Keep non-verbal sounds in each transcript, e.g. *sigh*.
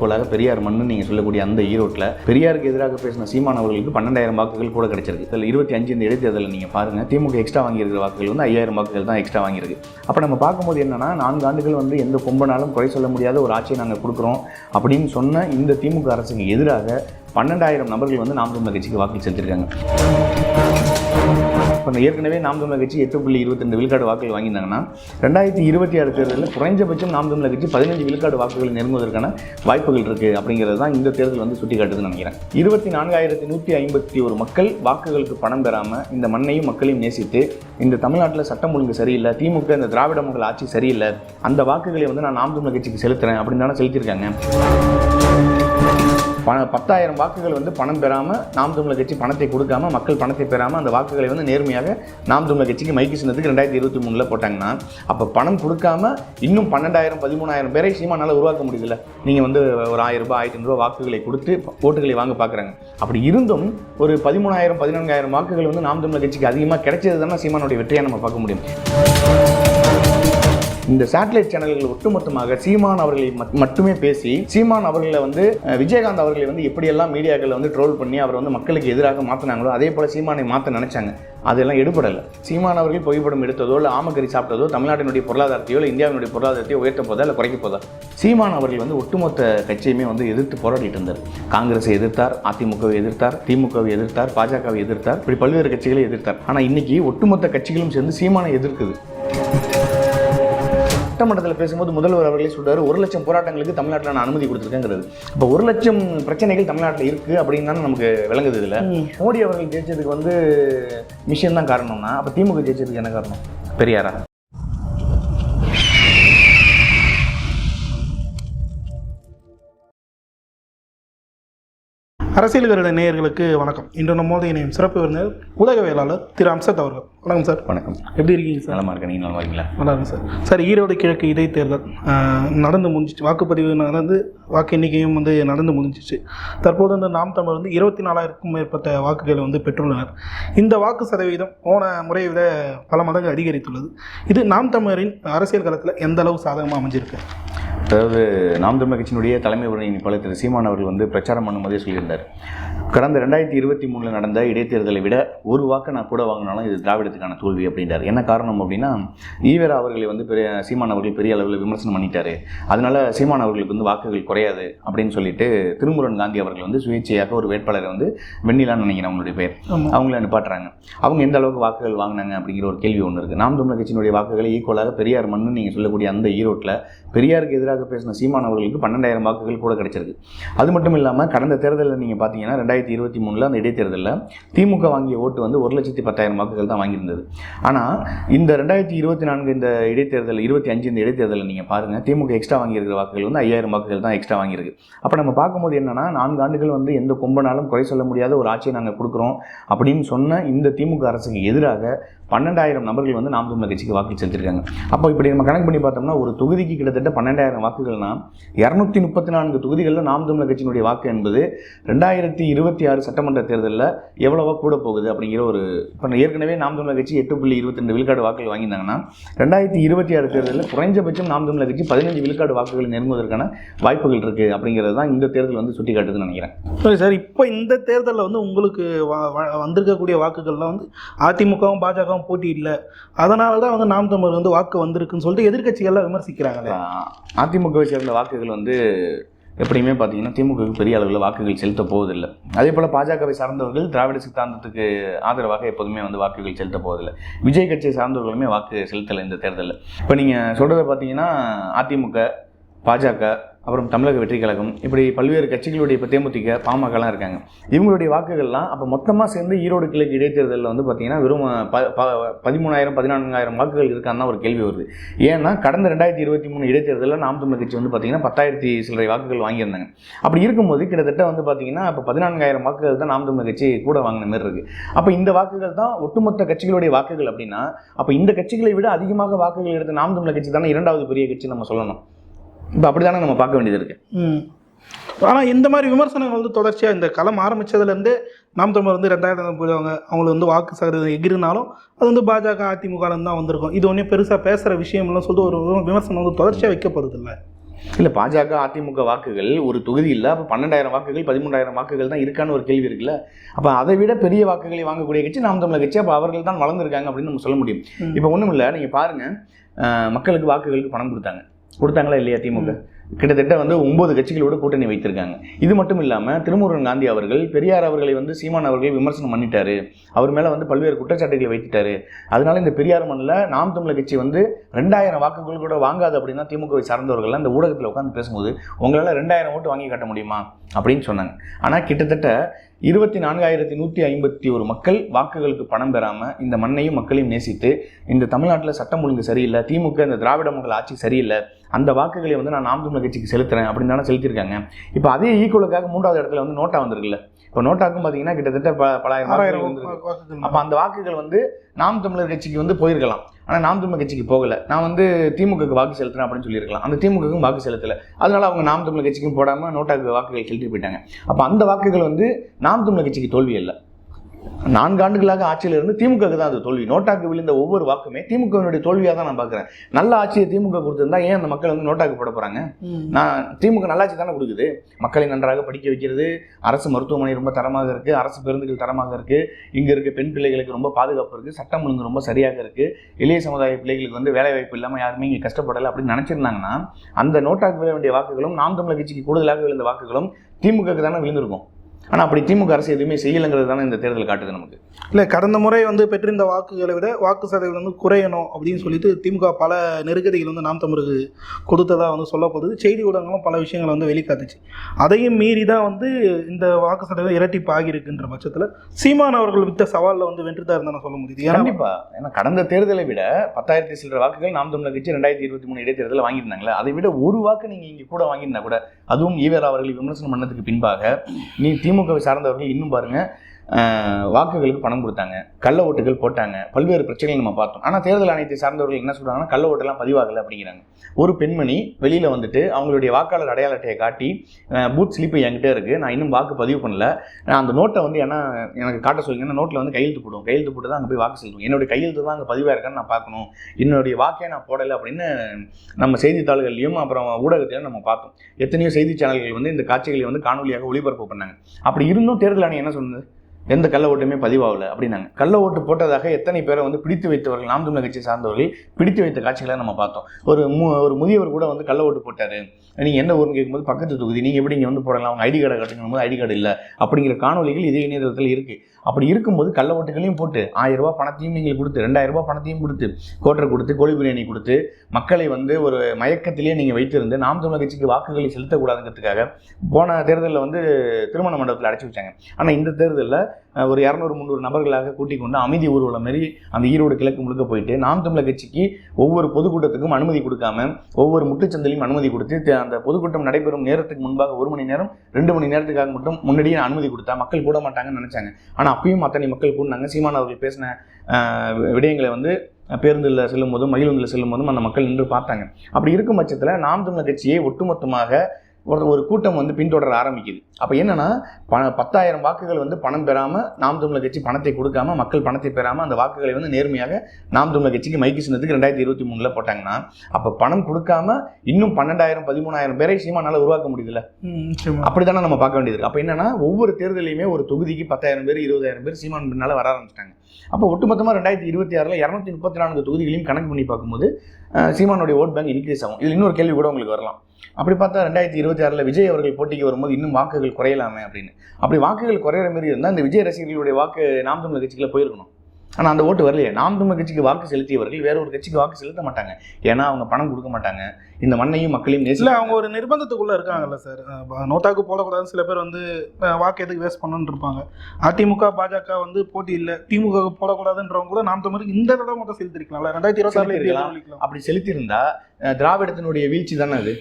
போலாக பெரியார் மண்ணு நீங்க சொல்லக்கூடிய அந்த ஈரோட்டில் பெரியாருக்கு எதிராக பேசின சீமான் அவர்களுக்கு பன்னெண்டாயிரம் வாக்குகள் கூட கிடைச்சிருக்கு. இதில் இருபத்தி அஞ்சு இந்த இடைத்தேர்தலில் நீங்க பாருங்க. திமுக எக்ஸ்ட்ரா வாங்கியிருக்கிற வாக்குகள் வந்து ஐயாயிரம் வாக்குகள் தான் எக்ஸ்ட்ரா வாங்கியிருக்கு. அப்போ நம்ம பார்க்கும்போது என்னன்னா நான்கு ஆண்டுகள் வந்து எந்த கொம்பனாலும் குறை சொல்ல முடியாத ஒரு ஆட்சியை நாங்கள் கொடுக்குறோம் அப்படின்னு சொன்ன இந்த திமுக அரசுக்கு எதிராக பன்னெண்டாயிரம் நபர்கள் வந்து நாம் தமிழர் கட்சிக்கு வாக்கு செலுத்திருக்காங்க. இப்போ ஏற்கனவே நாம் தமிழர் கட்சி எட்டு புள்ளி இருபத்தி விழுக்காடு வாக்குகள் வாங்கியிருந்தாங்கன்னா ரெண்டாயிரத்தி இருபத்தி ஆறு தேர்தலில் குறைஞ்சபட்சம் நாம் தமிழர் கட்சி பதினஞ்சு விழுக்காடு வாக்குகள் நெருங்குவதற்கான வாய்ப்புகள் இருக்குது அப்படிங்கிறது தான் இந்த தேர்தல் வந்து சுட்டி காட்டுதுன்னு நினைக்கிறேன். இருபத்தி நான்காயிரத்தி நூற்றி ஐம்பத்தி ஒரு மக்கள் வாக்குகளுக்கு பணம் பெறாமல் இந்த மண்ணையும் மக்களையும் நேசித்து இந்த தமிழ்நாட்டில் சட்டம் ஒழுங்கு சரியில்லை திமுக இந்த திராவிட மக்கள் ஆட்சி சரியில்லை அந்த வாக்குகளை வந்து நான் நாம் தமிழர் கட்சிக்கு செலுத்துறேன் அப்படின்னு தானே செலுத்தியிருக்காங்க. பண பத்தாயிரம் வாக்குகள் வந்து பணம் பெறாமல் நாம் தமிழர் கட்சி பணத்தை கொடுக்காம மக்கள் பணத்தை பெறாமல் அந்த வாக்குகளை வந்து நேர்மையாக நாம் தமிழர் கட்சிக்கு மைக்கு சின்னத்துக்கு ரெண்டாயிரத்தி இருபத்தி மூணில் போட்டாங்கன்னா அப்போ பணம் கொடுக்காம இன்னும் பன்னெண்டாயிரம் பதிமூணாயிரம் பேரை சீமானால் உருவாக்க முடியல. நீங்கள் வந்து ஒரு ஆயிரம் ரூபாய் ஆயிரத்தி ரூபாய் வாக்குகளை கொடுத்து ஓட்டுகளை வாங்க பார்க்குறாங்க அப்படி இருந்தும் ஒரு பதிமூணாயிரம் பதினான்காயிரம் வாக்குகள் வந்து நாம் தமிழர் கட்சிக்கு அதிகமாக கிடைச்சது தானே சீமானுடைய வெற்றியாக நம்ம பார்க்க முடியும். இந்த சேட்டலைட் சேனல்கள் ஒட்டுமொத்தமாக சீமான் அவர்களை மட்- மட்டுமே பேசி சீமான் அவர்களை வந்து விஜயகாந்த் அவர்களை வந்து எப்படியெல்லாம் மீடியாக்கள் வந்து ட்ரோல் பண்ணி அவர் வந்து மக்களுக்கு எதிராக மாற்றினாங்களோ அதே போல சீமானை மாற்ற நினைச்சாங்க. அதெல்லாம் எடுபடலை. சீமான் அவர்கள் புகைப்படம் எடுத்ததோ இல்லை ஆமக்கறி சாப்பிட்டதோ தமிழ்நாட்டினுடைய பொருளாதாரத்தையோ இல்லை இந்தியாவினுடைய பொருளாதாரத்தையோ உயர்த்த போதா இல்லை குறைக்க போதா? சீமான் அவர்கள் வந்து ஒட்டுமொத்த கட்சியுமே வந்து எதிர்த்து போராடிட்டு இருந்தார். காங்கிரஸை எதிர்த்தார் அதிமுகவை எதிர்த்தார் திமுகவை எதிர்த்தார் பாஜகவை எதிர்த்தார் இப்படி பல்வேறு கட்சிகளை எதிர்த்தார். ஆனால் இன்னைக்கு ஒட்டுமொத்த கட்சிகளும் சேர்ந்து சீமானை எதிர்க்குது. சட்டமன்றத்தில் பேசும்போது முதல்வர் அவர்களே சொல்றாரு ஒரு லட்சம் போராட்டங்களுக்கு தமிழ்நாட்டில் நான் அனுமதி கொடுத்துருக்கேங்கிறது. இப்போ ஒரு லட்சம் பிரச்சனைகள் தமிழ்நாட்டில் இருக்கு அப்படின்னு தானே நமக்கு விளங்குது இதில். மோடி அவர்கள் ஜெயிச்சதுக்கு வந்து மிஷன் தான் காரணம்னா அப்போ திமுக ஜெயிச்சதுக்கு என்ன காரணம்? பெரியாரா? அரசியல் கருட நேயர்களுக்கு வணக்கம். இன்று நம்மோது இணையும் சிறப்பு விருந்தினர் உலகவியலாளர் திரு அம்சத் அவர்கள். வணக்கம் சார். வணக்கம். எப்படி இருக்கீங்க சார்? நலமா இருக்க நீங்கள் நல்லா இருக்கீங்களா? நல்லா இருக்கு சார். சார் ஈரோடு கிழக்கு இடைத்தேர்தல் நடந்து முடிஞ்சிச்சு. வாக்குப்பதிவு நடந்து வாக்கு எண்ணிக்கையும் வந்து நடந்து முடிஞ்சிச்சு. தற்போது வந்து நாம் தமிழர் வந்து இருபத்தி நாலாயிரக்கும் மேற்பட்ட வாக்குகளை வந்து பெற்றுள்ளனர். இந்த வாக்கு சதவீதம் போன முறையை விட பல மடங்கு அதிகரித்துள்ளது. இது நாம் தமிழரின் அரசியல் களத்தில் எந்த அளவு சாதகமாக அமைஞ்சிருக்கு? அதாவது நாம் தமிழர் கட்சியினுடைய தலைமை ஒருங்கிணைப்பாளர் திரு சீமான் அவர்கள் வந்து பிரச்சாரம் பண்ணும்போதே சொல்லியிருந்தார். கடந்த ரெண்டாயிரத்தி இருபத்தி மூணில் நடந்த இடைத்தேர்தலை விட ஒரு வாக்கு நான் கூட வாங்கினாலும் இது திராவிடத்துக்கான தோல்வி அப்படின்றார். என்ன காரணம் அப்படின்னா ஈவேரா அவர்களை வந்து பெரிய சீமான் அவர்கள் பெரிய அளவில் விமர்சனம் பண்ணிட்டாரு. அதனால சீமான் அவர்களுக்கு வந்து வாக்குகள் குறையாது அப்படின்னு சொல்லிட்டு திருமுருகன் காந்தி அவர்கள் வந்து சுயேட்சையாக ஒரு வேட்பாளரை வந்து வெண்ணிலான்னு நினைக்கிறேன் அவங்களுடைய பேர். அவங்கள நிப்பாட்டுறாங்க. அவங்க எந்த அளவுக்கு வாக்குகள் வாங்கினாங்க அப்படிங்கிற ஒரு கேள்வி ஒன்று இருக்குது நாம் தமிழர் கட்சியினுடைய வாக்குகளை ஈக்குவலாக பெரியார் மண்ணு நீங்கள் சொல்லக்கூடிய அந்த ஈரோட்டில் பெரியாருக்கு எதிராக பேசின சீமான் அவர்களுக்கு பன்னெண்டாயிரம் வாக்குகள் கூட கிடைச்சிருக்கு. அது மட்டும் இல்லாமல் கடந்த தேர்தலில் நீங்கள் பார்த்தீங்கன்னா ரெண்டாயிரத்தி இருபத்தி மூணில் அந்த இடைத்தேர்தலில் திமுக வாங்கிய ஓட்டு வந்து ஒரு லட்சத்தி பத்தாயிரம் வாக்குகள் தான் வாங்கியிருந்தது. ஆனால் இந்த ரெண்டாயிரத்தி இருபத்தி நான்கு இந்த இடைத்தேர்தல் இருபத்தி அஞ்சு இந்த இடைத்தேர்தலில் நீங்கள் பாருங்கள் திமுக எக்ஸ்ட்ரா வாங்கியிருக்கிற வாக்குகள் வந்து ஐயாயிரம் வாக்குகள் தான் எக்ஸ்ட்ரா வாங்கியிருக்கு. அப்போ நம்ம பார்க்கும்போது என்னன்னா நான்கு ஆண்டுகள் வந்து எந்த கொம்பனாலும் குறை சொல்ல முடியாத ஒரு ஆட்சியை நாங்கள் கொடுக்குறோம் அப்படின்னு சொன்ன இந்த திமுக அரசுக்கு எதிராக பன்னெண்டாயிரம் நபர்கள் வந்து நாம் தமிழர் கட்சிக்கு வாக்கு செலுத்திருக்காங்க அப்போ இப்படி நம்ம கணக்கு பண்ணி பார்த்தோம்னா ஒரு தொகுதிக்கு கிட்டத்தட்ட பன்னெண்டாயிரம் வாக்குகள்னா இரநூத்தி முப்பத்தி நான்கு தொகுதிகளில் நாம் தமிழர் கட்சியினுடைய வாக்கு என்பது ரெண்டாயிரத்தி இருபத்தி ஆறு சட்டமன்ற தேர்தலில் எவ்வளவோ கூட போகுது அப்படிங்கிற ஒரு இப்போ ஏற்கனவே நாம் தமிழர் கட்சி எட்டு புள்ளி இருபத்தி ரெண்டு விழுக்காடு வாக்குகள் வாங்கியிருந்தாங்கன்னா ரெண்டாயிரத்தி இருபத்தி ஆறு தேர்தலில் குறைஞ்சபட்சம் நாம் தமிழர் கட்சி பதினஞ்சு விழுக்காடு வாக்குகள் நெருங்குவதற்கான வாய்ப்புகள் இருக்குது அப்படிங்கிறது தான் இந்த தேர்தல் வந்து சுட்டி காட்டுதுன்னு நினைக்கிறேன். சரி சார். இப்போ இந்த தேர்தலில் வந்து உங்களுக்கு வந்திருக்கக்கூடிய வாக்குகள்லாம் வந்து அதிமுகவும் பாஜகவும் போட்டி இல்லை. அதனால தான் வந்து நாம் தமிழர் வந்து வாக்கு வந்திருக்குன்னு சொல்லிட்டு எதிர்க்கட்சிகள்லாம் விமர்சிக்கிறாங்களே. அதிமுகவை சேர்ந்த வாக்குகள் வந்து எப்படியுமே பார்த்தீங்கன்னா திமுகவுக்கு பெரிய அளவில் வாக்குகள் செலுத்த போவதில்லை. அதே போல் பாஜகவை சார்ந்தவர்கள் திராவிட சித்தாந்தத்துக்கு ஆதரவாக எப்போதுமே வந்து வாக்குகள் செலுத்த போவதில்லை. விஜய் கட்சியை சார்ந்தவர்களுமே வாக்கு செலுத்தலை இந்த தேர்தலில். இப்போ நீங்கள் சொல்கிறத பார்த்தீங்கன்னா அதிமுக பாஜக அப்புறம் தமிழக வெற்றி கழகம் இப்படி பல்வேறு கட்சிகளுடைய இப்போ தேமுதிக பாமகலாம் இருக்காங்க. இவங்களுடைய வாக்குகள்லாம் அப்போ மொத்தமாக சேர்ந்து ஈரோடு கிழக்கு இடைத்தேர்தலில் வந்து பார்த்தீங்கன்னா வெறும் ப ப- பதிமூணாயிரம் பதினான்காயிரம் வாக்குகள் இருக்கான்னு தான் ஒரு கேள்வி வருது. ஏன்னா கடந்த ரெண்டாயிரத்தி இருபத்தி மூணு இடைத்தேர்தலில் நாம் தமிழ் கட்சி வந்து பார்த்தீங்கன்னா பத்தாயிரத்தி சிலரை வாக்குகள் வாங்கியிருந்தாங்க. அப்படி இருக்கும்போது கிட்டத்தட்ட வந்து பார்த்தீங்கன்னா இப்போ பதினான்காயிரம் வாக்குகள் தான் நாம் தமிழ் கட்சி கூட வாங்கின மாதிரி இருக்குது அப்போ இந்த வாக்குகள் தான் ஒட்டுமொத்த கட்சிகளுடைய வாக்குகள் அப்படின்னா அப்போ இந்த கட்சிகளை விட அதிகமாக வாக்குகள் எடுத்த நாம் தமிழ் கட்சி தானே இரண்டாவது பெரிய கட்சி நம்ம சொல்லணும். இப்போ அப்படி தானே நம்ம பார்க்க வேண்டியது இருக்குது ஆனால் இந்த மாதிரி விமர்சனங்கள் வந்து தொடர்ச்சியாக இந்த களம் ஆரம்பித்ததுலேருந்தே நாம் தமிழர் வந்து ரெண்டாயிரம் போடுவாங்க அவங்களுக்கு வந்து வாக்கு சதவீதம் எகிரினாலும் அது வந்து பாஜக அதிமுகலேருந்து தான் வந்திருக்கும். இது ஒன்றும் பெருசாக பேசுகிற விஷயம்லாம் சொல்லிட்டு ஒரு விமர்சனம் வந்து தொடர்ச்சியாக வைக்கப்படுது இல்லை? இல்லை பாஜக அதிமுக வாக்குகள் ஒரு தொகுதி இல்லை. அப்போ பன்னெண்டாயிரம் வாக்குகள் பதிமூன்றாயிரம் வாக்குகள் தான் இருக்கான்னு ஒரு கேள்வி இருக்குல்ல. அப்போ அதை விட பெரிய வாக்குகளை வாங்கக்கூடிய கட்சி நாம் தமிழர் கட்சி. அப்போ அவர்கள் தான் வளர்ந்துருக்காங்க அப்படின்னு நம்ம சொல்ல முடியும். இப்போ ஒன்றும் இல்லை நீங்கள் பாருங்கள் மக்களுக்கு வாக்குகளுக்கு பணம் கொடுத்தாங்க. கொடுத்தாங்களா இல்லையா திமுக? கிட்டத்தட்ட வந்து ஒன்பது கட்சிகளோட கூட்டணி வைத்திருக்காங்க. இது மட்டும் இல்லாமல் திருமுருகன் காந்தி அவர்கள் பெரியார் அவர்களை வந்து சீமான் அவர்கள் விமர்சனம் பண்ணிட்டாரு. அவர் மேலே வந்து பல்வேறு குற்றச்சாட்டுகளை வைத்துட்டாரு. அதனால இந்த பெரியார் மண்ணில் நாம் தமிழர் கட்சி வந்து ரெண்டாயிரம் வாக்குகள் கூட வாங்காது அப்படின்னா திமுகவை சார்ந்தவர்கள் அந்த ஊடகத்தில் உட்காந்து பேசும்போது உங்களால் ரெண்டாயிரம் ஓட்டு வாங்கி காட்ட முடியுமா? அப்படின்னு சொன்னாங்க. ஆனால் கிட்டத்தட்ட இருபத்தி நான்காயிரத்தி நூற்றி ஐம்பத்தி ஒரு மக்கள் வாக்குகளுக்கு பணம் பெறாமல் இந்த மண்ணையும் மக்களையும் நேசித்து இந்த தமிழ்நாட்டில் சட்டம் ஒழுங்கு சரியில்லை திமுக இந்த திராவிட மக்கள் ஆட்சி சரியில்லை அந்த வாக்குகளை வந்து நான் நாம் தமிழர் கட்சிக்கு செலுத்துறேன் அப்படின்னு தானே செலுத்தியிருக்காங்க. இப்போ அதே ஈக்குவலுக்காக மூன்றாவது இடத்துல வந்து நோட்டா வந்திருக்குல்ல. இப்போ நோட்டாக்கும் பார்த்தீங்கன்னா கிட்டத்தட்ட ப- பலாயிரம் அப்போ அந்த வாக்குகள் வந்து நாம் தமிழர் கட்சிக்கு வந்து போயிருக்கலாம். ஆனால் நாம் தமிழ் கட்சிக்கு போகலை. நான் வந்து திமுகக்கு வாக்கு செலுத்துறேன் அப்படின்னு சொல்லியிருக்கலாம். அந்த திமுகவுக்கும் வாக்கு செலுத்தலை. அதனால அவங்க நாம் தமிழ் கட்சிக்கும் போடாமல் நோட்டாக்கு வாக்குகள் செலுத்தி போயிட்டாங்க. அப்போ அந்த வாக்குகள் வந்து நாம் தமிழ் கட்சிக்கு தோல்வி இல்லை நான்கு ஆண்டுகளாக ஆட்சியில் இருந்து திமுகவுக்கு தான் அது தோல்வி. நோட்டாக்கு விழுந்த ஒவ்வொரு வாக்குமே திமுகவினுடைய தோல்வியாக தான் நான் பார்க்குறேன். நல்ல ஆட்சியை திமுக கொடுத்திருந்தா ஏன் அந்த மக்கள் வந்து நோட்டாக்கு போட போகிறாங்க. நான் திமுக நல்லாட்சி தானே கொடுக்குது. மக்களை நன்றாக படிக்க வைக்கிறது. அரசு மருத்துவமனை ரொம்ப தரமாக இருக்குது அரசு பேருந்துகள் தரமாக இருக்குது இங்கே இருக்க பெண் பிள்ளைகளுக்கு ரொம்ப பாதுகாப்பு இருக்குது சட்டம் ஒழுங்கு ரொம்ப சரியாக இருக்குது இளைய சமுதாய பிள்ளைகளுக்கு வந்து வேலை வாய்ப்பு இல்லாமல் யாருமே இங்கே கஷ்டப்படலை அப்படின்னு நினச்சிருந்தாங்கன்னா அந்த நோட்டாக்கு விழ வேண்டிய வாக்குகளும் நாம் தமிழர் கட்சிக்கு கூடுதலாக விழுந்த வாக்குகளும் திமுகவுக்கு தானே விழுந்திருக்கும். ஆனால் அப்படி திமுக அரசு எதுவுமே செய்யலைங்கிறது தானே இந்த தேர்தல் காட்டுது நமக்கு. இல்லை கடந்த முறை வந்து பெற்றிருந்த வாக்குகளை விட வாக்கு சதவீதம் வந்து குறையணும் அப்படின்னு சொல்லிட்டு திமுக பல நெருக்கடிகள் வந்து நாம் தமிழுக்கு கொடுத்ததா வந்து சொல்லப்படுது செய்தி ஊடகங்களும் பல விஷயங்களை வந்து வெளிக்காட்டுச்சு. அதையும் மீறி தான் வந்து இந்த வாக்கு சதவீதம் இரட்டிப்பு ஆகியிருக்குன்ற பட்சத்தில் சீமான் அவர்கள் வித்த சவாலில் வந்து வென்று தான் இருந்தால் சொல்ல முடியுது. ஏன்னா கண்டிப்பா. ஏன்னா கடந்த தேர்தலை விட பத்தாயிரத்தி சில்லற வாக்குகள் நாம் தமிழர் கட்சி ரெண்டாயிரத்தி இருபத்தி மூணு இடைத்தேர்தலில் வாங்கியிருந்தாங்களே அதை விட ஒரு வாக்கு நீங்க இங்க கூட வாங்கியிருந்தா கூட அதுவும் ஈவேரா அவர்களை விமர்சனம் பண்ணதுக்கு பின்பாக நீ திமுகவை சார்ந்தவர்கள் இன்னும் பாருங்க. வாக்குகளுக்கு பணம் கொடுத்தாங்க. கள்ள ஓட்டுகள் போட்டாங்க. பல்வேறு பிரச்சனைகள் நம்ம பார்த்தோம். ஆனால் தேர்தல் ஆணையத்தை சார்ந்தவர்கள் என்ன சொல்கிறாங்கன்னா கள்ள ஓட்டெல்லாம் பதிவாகலை அப்படிங்கிறாங்க. ஒரு பெண்மணி வெளியில் வந்துட்டு அவங்களுடைய வாக்காளர் அடையாள அட்டையை காட்டி பூத் ஸ்லிப்பு என்கிட்ட இருக்குது நான் இன்னும் வாக்கு பதிவு பண்ணல. நான் அந்த நோட்டை வந்து ஏன்னா எனக்கு காட்ட சொல்லுங்கன்னா நோட்டில் வந்து கையெழுத்து போடும் கையெழுத்து போட்டு தான் அங்கே போய் வாக்கு செலுத்துவோம். என்னுடைய கையெழுத்து தான் அங்கே பதிவாக இருக்கான்னு நான் பார்க்கணும். என்னுடைய வாக்கே நான் போடலை அப்படின்னு நம்ம செய்தித்தாள்கள்லையும் அப்புறம் ஊடகத்திலையும் நம்ம பார்த்தோம். எத்தனையோ செய்தி சேனல்கள் வந்து இந்த காட்சிகளை வந்து காணொலியாக ஒளிபரப்பு பண்ணாங்க. அப்படி இருந்தும் தேர்தல் ஆணையம் என்ன சொன்னது? எந்த கள்ள ஓட்டுமே பதிவாகல அப்படின்னாங்க. கள்ள ஓட்டு போட்டதாக எத்தனை பேரை வந்து பிடித்து வைத்தவர்கள் நாம் தமிழர் கட்சி சார்ந்தவர்கள் பிடித்து வைத்த காட்சிகளை நம்ம பார்த்தோம். ஒரு மு ஒரு முதியவர் கூட வந்து கள்ள ஓட்டு போட்டார். நீங்கள் எந்த ஊர்னு கேட்கும்போது பக்கத்து தொகுதி நீங்கள் எப்படி இங்கே வந்து போடலாம்? அவங்க ஐடி கார்டை கட்டுங்கும் போது ஐடி கார்டு இல்லை. அப்படிங்கிற காணொலிகள் இதே இணையதளத்தில் இருக்குது அப்படி இருக்கும்போது கள்ள ஓட்டுகளையும் போட்டு ஆயிரம் ரூபாய் பணத்தையும் நீங்கள் கொடுத்து ரெண்டாயிரம் ரூபாய் பணத்தையும் கொடுத்து கோட்டரை கொடுத்து கோழி பிரியாணி கொடுத்து மக்களை வந்து ஒரு மயக்கத்திலேயே நீங்கள் வைத்திருந்து நாம் தமிழக கட்சிக்கு வாக்குகளை செலுத்தக்கூடாதுங்கிறதுக்காக போன தேர்தலில் வந்து திருமண மண்டபத்தில் அடைச்சி வச்சாங்க. ஆனால் இந்த தேர்தலில் ஒரு இரநூறு முந்நூறு நபர்களாக கூட்டிக் கொண்டு அமைதி ஊர்வலம் மாரி அந்த ஈரோடு கிழக்கு முழுக்க போயிட்டு நாம் தமிழர் கட்சிக்கு ஒவ்வொரு பொதுக்கூட்டத்துக்கும் அனுமதி கொடுக்காம ஒவ்வொரு முட்டுச்சந்தையிலும் அனுமதி கொடுத்து அந்த பொதுக்கூட்டம் நடைபெறும் நேரத்துக்கு முன்பாக ஒரு மணி நேரம் ரெண்டு மணி நேரத்துக்காக மட்டும் முன்னாடியே அனுமதி கொடுத்தா மக்கள் கூட மாட்டாங்கன்னு நினைச்சாங்க. ஆனால் அப்பயும் அத்தனை மக்கள் கூடினாங்க. சீமான் அவர்கள் பேசின விடயங்களை வந்து பேருந்தில் செல்லும் போதும் மகிழுந்தில் செல்லும் போதும் அந்த மக்கள் நின்று பார்த்தாங்க. அப்படி இருக்கும் பட்சத்தில் நாம் தமிழர் கட்சியை ஒட்டுமொத்தமாக ஒரு ஒரு கூட்டம் வந்து பின்தொடர ஆரம்பிக்குது. அப்போ என்னன்னா ப பத்தாயிரம் வாக்குகள் வந்து பணம் பெறாமல் நாம் தமிழர் கட்சி பணத்தை கொடுக்காம மக்கள் பணத்தை பெறாமல் அந்த வாக்குகளை வந்து நேர்மையாக நாம் தமிழர் கட்சிக்கு மைக்கு சின்னத்துக்கு ரெண்டாயிரத்தி இருபத்தி மூணில் போட்டாங்கன்னா அப்போ பணம் கொடுக்காம இன்னும் பன்னெண்டாயிரம் பதிமூணாயிரம் பேரை சீமானால உருவாக்க முடியுதுல்ல? நிச்சயமா. அப்படித்தானே நம்ம பார்க்க வேண்டியது அப்போ என்னன்னா ஒவ்வொரு தேர்தலையுமே ஒரு தொகுதிக்கு பத்தாயிரம் பேர் இருபதாயிரம் பேர் சீமான் பின்னால வர ஆரம்பிச்சிட்டாங்க. அப்போ ஒட்டுமொத்தமாக ரெண்டாயிரத்தி இருபத்தி ஆறில் இரநூத்தி முப்பத்தி நான்கு தொகுதிகளையும் கணக்கு பண்ணி பார்க்கும்போது சீமானுடைய ஓட் பேங்க் இன்க்ரீஸ் ஆகும். இதில் இன்னொரு கேள்வி கூட உங்களுக்கு வரலாம். அப்படி பார்த்தா ரெண்டாயிரத்தி இருபத்தி ஆறில் விஜய் அவர்கள் போட்டிக்கு வரும்போது இன்னும் வாக்குகள் குறையலாமே அப்படின்னு. அப்படி வாக்குகள் குறையிற மாதிரி இருந்தால் இந்த விஜய் ரசிகர்களுடைய வாக்கு நாம் தமிழர் கட்சிக்குள்ள போயிருக்கணும். ஆனால் அந்த ஓட்டு வரலையே. நாம் தமிழர் கட்சிக்கு வாக்கு செலுத்தியவர்கள் வேற ஒரு கட்சிக்கு வாக்கு செலுத்த மாட்டாங்க. ஏன்னா அவங்க பணம் கொடுக்க மாட்டாங்க. இந்த மண்ணையும் மக்களையும் இல்ல அவங்க ஒரு நிர்பந்தத்துக்குள்ள இருக்காங்கல்ல சார். நோட்டாக்கு போடக்கூடாதுன்னு சில பேர் வந்து வாக்கு எதுக்கு வேஸ்ட் பண்ணணும்னு இருப்பாங்க. அதிமுக பாஜக வந்து போட்டி இல்லை. திமுக போடக்கூடாதுன்றவங்க கூட நாம் தமிழுக்கு இந்த தடவை மட்டும் செலுத்திருக்கலாம்ல. ரெண்டாயிரத்தி இருபத்தி. ஆறுல அப்படி செலுத்தியிருந்தா திராவிடத்தினுடைய வீழ்ச்சி தானே அது?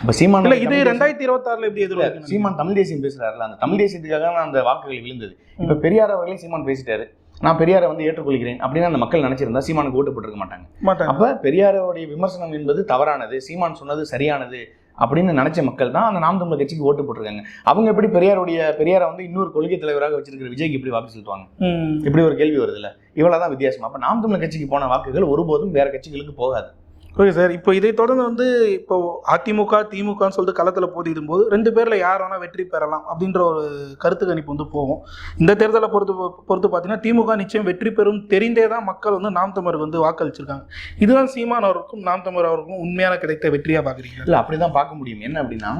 இப்போ சீமான் இல்ல இது ரெண்டாயிரத்தி இருபத்தி ஆறுல எப்படி எதிர்பார்க்கணும் சீமான் தமிழ் தேசியம் பேசுறாருல அந்த தமிழ் தேசியத்துக்காக அந்த வாக்குகள் விழுந்தது. இப்ப பெரியார் அவர்களே சீமான் பேசிட்டாரு. நான் பெரியாரை வந்து ஏற்றுக்கொள்கிறேன் அப்படின்னு அந்த மக்கள் நினைச்சிருந்தா சீமானுக்கு ஓட்டு போட்டிருக்க மாட்டாங்க. அப்ப பெரியாரோடைய விமர்சனம் என்பது தவறானது சீமான் சொன்னது சரியானது அப்படின்னு நினைச்ச மக்கள் தான் அந்த நாம் தமிழர் கட்சிக்கு ஓட்டு போட்டிருக்காங்க. அவங்க எப்படி பெரியாருடைய பெரியாரை வந்து இன்னொரு கொள்கை தலைவராக வச்சிருக்கிற விஜய்க்கு எப்படி வாக்கு செலுத்துவாங்க. இப்படி ஒரு கேள்வி வருதுல்ல. இவ்வளவுதான் வித்தியாசம். அப்ப நாம் தமிழர் கட்சிக்கு போன வாக்குகள் ஒருபோதும் வேற கட்சிகளுக்கு போகாது. Okay sir. இப்போ இதை தொடர்ந்து வந்து இப்போ அதிமுக திமுகன்னு சொல்லிட்டு களத்தில் போட்டியிடும் போது ரெண்டு பேரில் யார் வேணால் வெற்றி பெறலாம் அப்படின்ற ஒரு கருத்து கணிப்பு வந்து போகும். இந்த தேர்தலை பொறுத்து பொறுத்து பார்த்தீங்கன்னா திமுக நிச்சயம் வெற்றி பெறும் தெரிந்தே தான் மக்கள் வந்து நாம் தமிழருக்கு வந்து வாக்களிச்சிருக்காங்க. இதுதான் சீமான் அவருக்கும் நாம் தமிழ் அவருக்கும் உண்மையான கிடைத்த வெற்றியாக பார்க்குறீங்க இல்லை அப்படி தான் பார்க்க முடியும். என்ன அப்படின்னா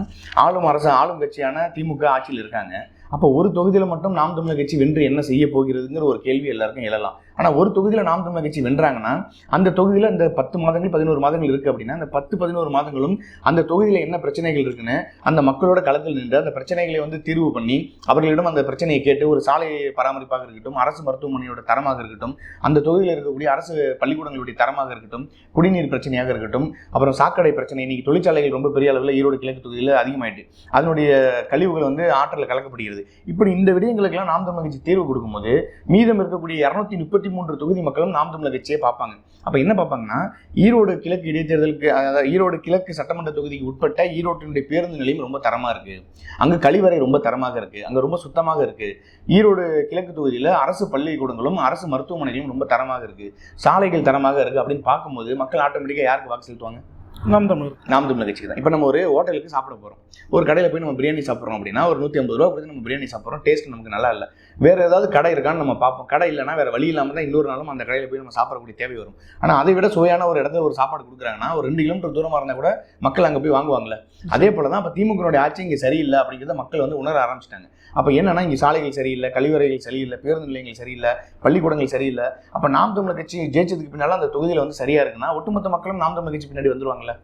ஆளும் அரசு ஆளும் கட்சியான திமுக ஆட்சியில் இருக்காங்க. அப்போ ஒரு தொகுதியில் மட்டும் நாம் தமிழர் கட்சி வென்று என்ன செய்ய போகிறதுங்கிற ஒரு கேள்வி எல்லாருக்கும் எழலாம். ஆனால் ஒரு தொகுதியில் நாம் தமிழர் கட்சி வென்றாங்கன்னா அந்த தொகுதியில் இந்த பத்து மாதங்கள் பதினோரு மாதங்கள் இருக்குது அப்படின்னா அந்த பத்து பதினோரு மாதங்களும் அந்த தொகுதியில் என்ன பிரச்சனைகள் இருக்குன்னு அந்த மக்களோட களத்தில் நின்று அந்த பிரச்சனைகளை வந்து தீர்வு பண்ணி அவர்களிடம் அந்த பிரச்சனையை கேட்டு ஒரு சாலை பராமரிப்பாக இருக்கட்டும் அரசு மருத்துவமனையோட தரமாக இருக்கட்டும் அந்த தொகுதியில் இருக்கக்கூடிய அரசு பள்ளிக்கூடங்களுடைய தரமாக இருக்கட்டும் குடிநீர் பிரச்சனையாக இருக்கட்டும் அப்புறம் சாக்கடை பிரச்சனை இன்னைக்கு தொழிற்சாலைகள் ரொம்ப பெரிய அளவில் ஈரோடு கிழக்கு தொகுதியில் அதிகமாயிட்டு அதனுடைய கழிவுகள் வந்து ஆற்றில் கலக்கப்படுகிறது. இப்படி இந்த விடயங்களுக்கெல்லாம் நாம் தமிழ் கட்சி தேர்வு கொடுக்கும்போது மீதம் இருக்கக்கூடிய இரநூத்தி முப்பத்தி மூன்று தொகுதி மக்களும் நாம் தமிழர் கட்சியை பார்ப்பாங்க. அப்போ என்ன பார்ப்பாங்கன்னா ஈரோடு கிழக்கு இடைத்தேர்தலுக்கு அதாவது ஈரோடு கிழக்கு சட்டமன்ற தொகுதிக்கு உட்பட்ட ஈரோட்டினுடைய பேருந்து நிலையம் ரொம்ப தரமாக இருக்குது அங்கே கழிவறை ரொம்ப தரமாக இருக்குது அங்கே ரொம்ப சுத்தமாக இருக்குது ஈரோடு கிழக்கு தொகுதியில் அரசு பள்ளிக்கூடங்களும் அரசு மருத்துவமனைகளும் ரொம்ப தரமாக இருக்குது சாலைகள் தரமாக இருக்குது அப்படின்னு பார்க்கும்போது மக்கள் ஆட்டோமேட்டிக்காக யாருக்கு வாக்கு செலுத்துவாங்க? நாம் தமிழர். நாம் தமிழ் கட்சிக்கு தான். இப்போ நம்ம ஒரு ஹோட்டலுக்கு சாப்பிட போகிறோம் ஒரு கடையில் போய் நம்ம பிரியாணி சாப்பிட்றோம் அப்படின்னா ஒரு நூற்றி ஐம்பது ரூபா கொடுத்து நம்ம பிரியாணி சாப்பிட்றோம். டேஸ்ட் நமக்கு நல்லா இல்லை. வேறு ஏதாவது கடை இருக்கான்னு நம்ம பார்ப்போம். கடை இல்லைனா வேறு வழி இல்லாமல் தான் இன்னொரு நாளும் அந்த கடையில் போய் நம்ம சாப்பிடக்கூடிய தேவை வரும். ஆனால் அதை விட சுவையான ஒரு இடத்துல ஒரு சாப்பாடு கொடுக்குறாங்கன்னா ஒரு ரெண்டு கிலோமீட்டர் தூரமாக இருந்தால் கூட மக்கள் அங்கே போய் வாங்குவாங்கல்ல. அதே போல தான் இப்போ திமுகனுடைய ஆட்சி இங்கே சரியில்லை அப்படிங்கிறத மக்கள் வந்து உணர ஆரம்பிச்சிட்டாங்க. அப்போ என்னன்னா இங்கே சாலைகள் சரியில்லை கழிவறைகள் சரியில்லை பேருந்து நிலையங்கள் சரியில்லை பள்ளிக்கூடங்கள் சரியில்லை. அப்போ நாம் தமிழர் கட்சி ஜெயிச்சதுக்கு பின்னால் அந்த தொகுதியில் வந்து சரியா இருக்குன்னா ஒட்டுமொத்த மக்களும் நாம் தமிழர் கட்சி பின்னாடி வந்துருவாங்கல்ல?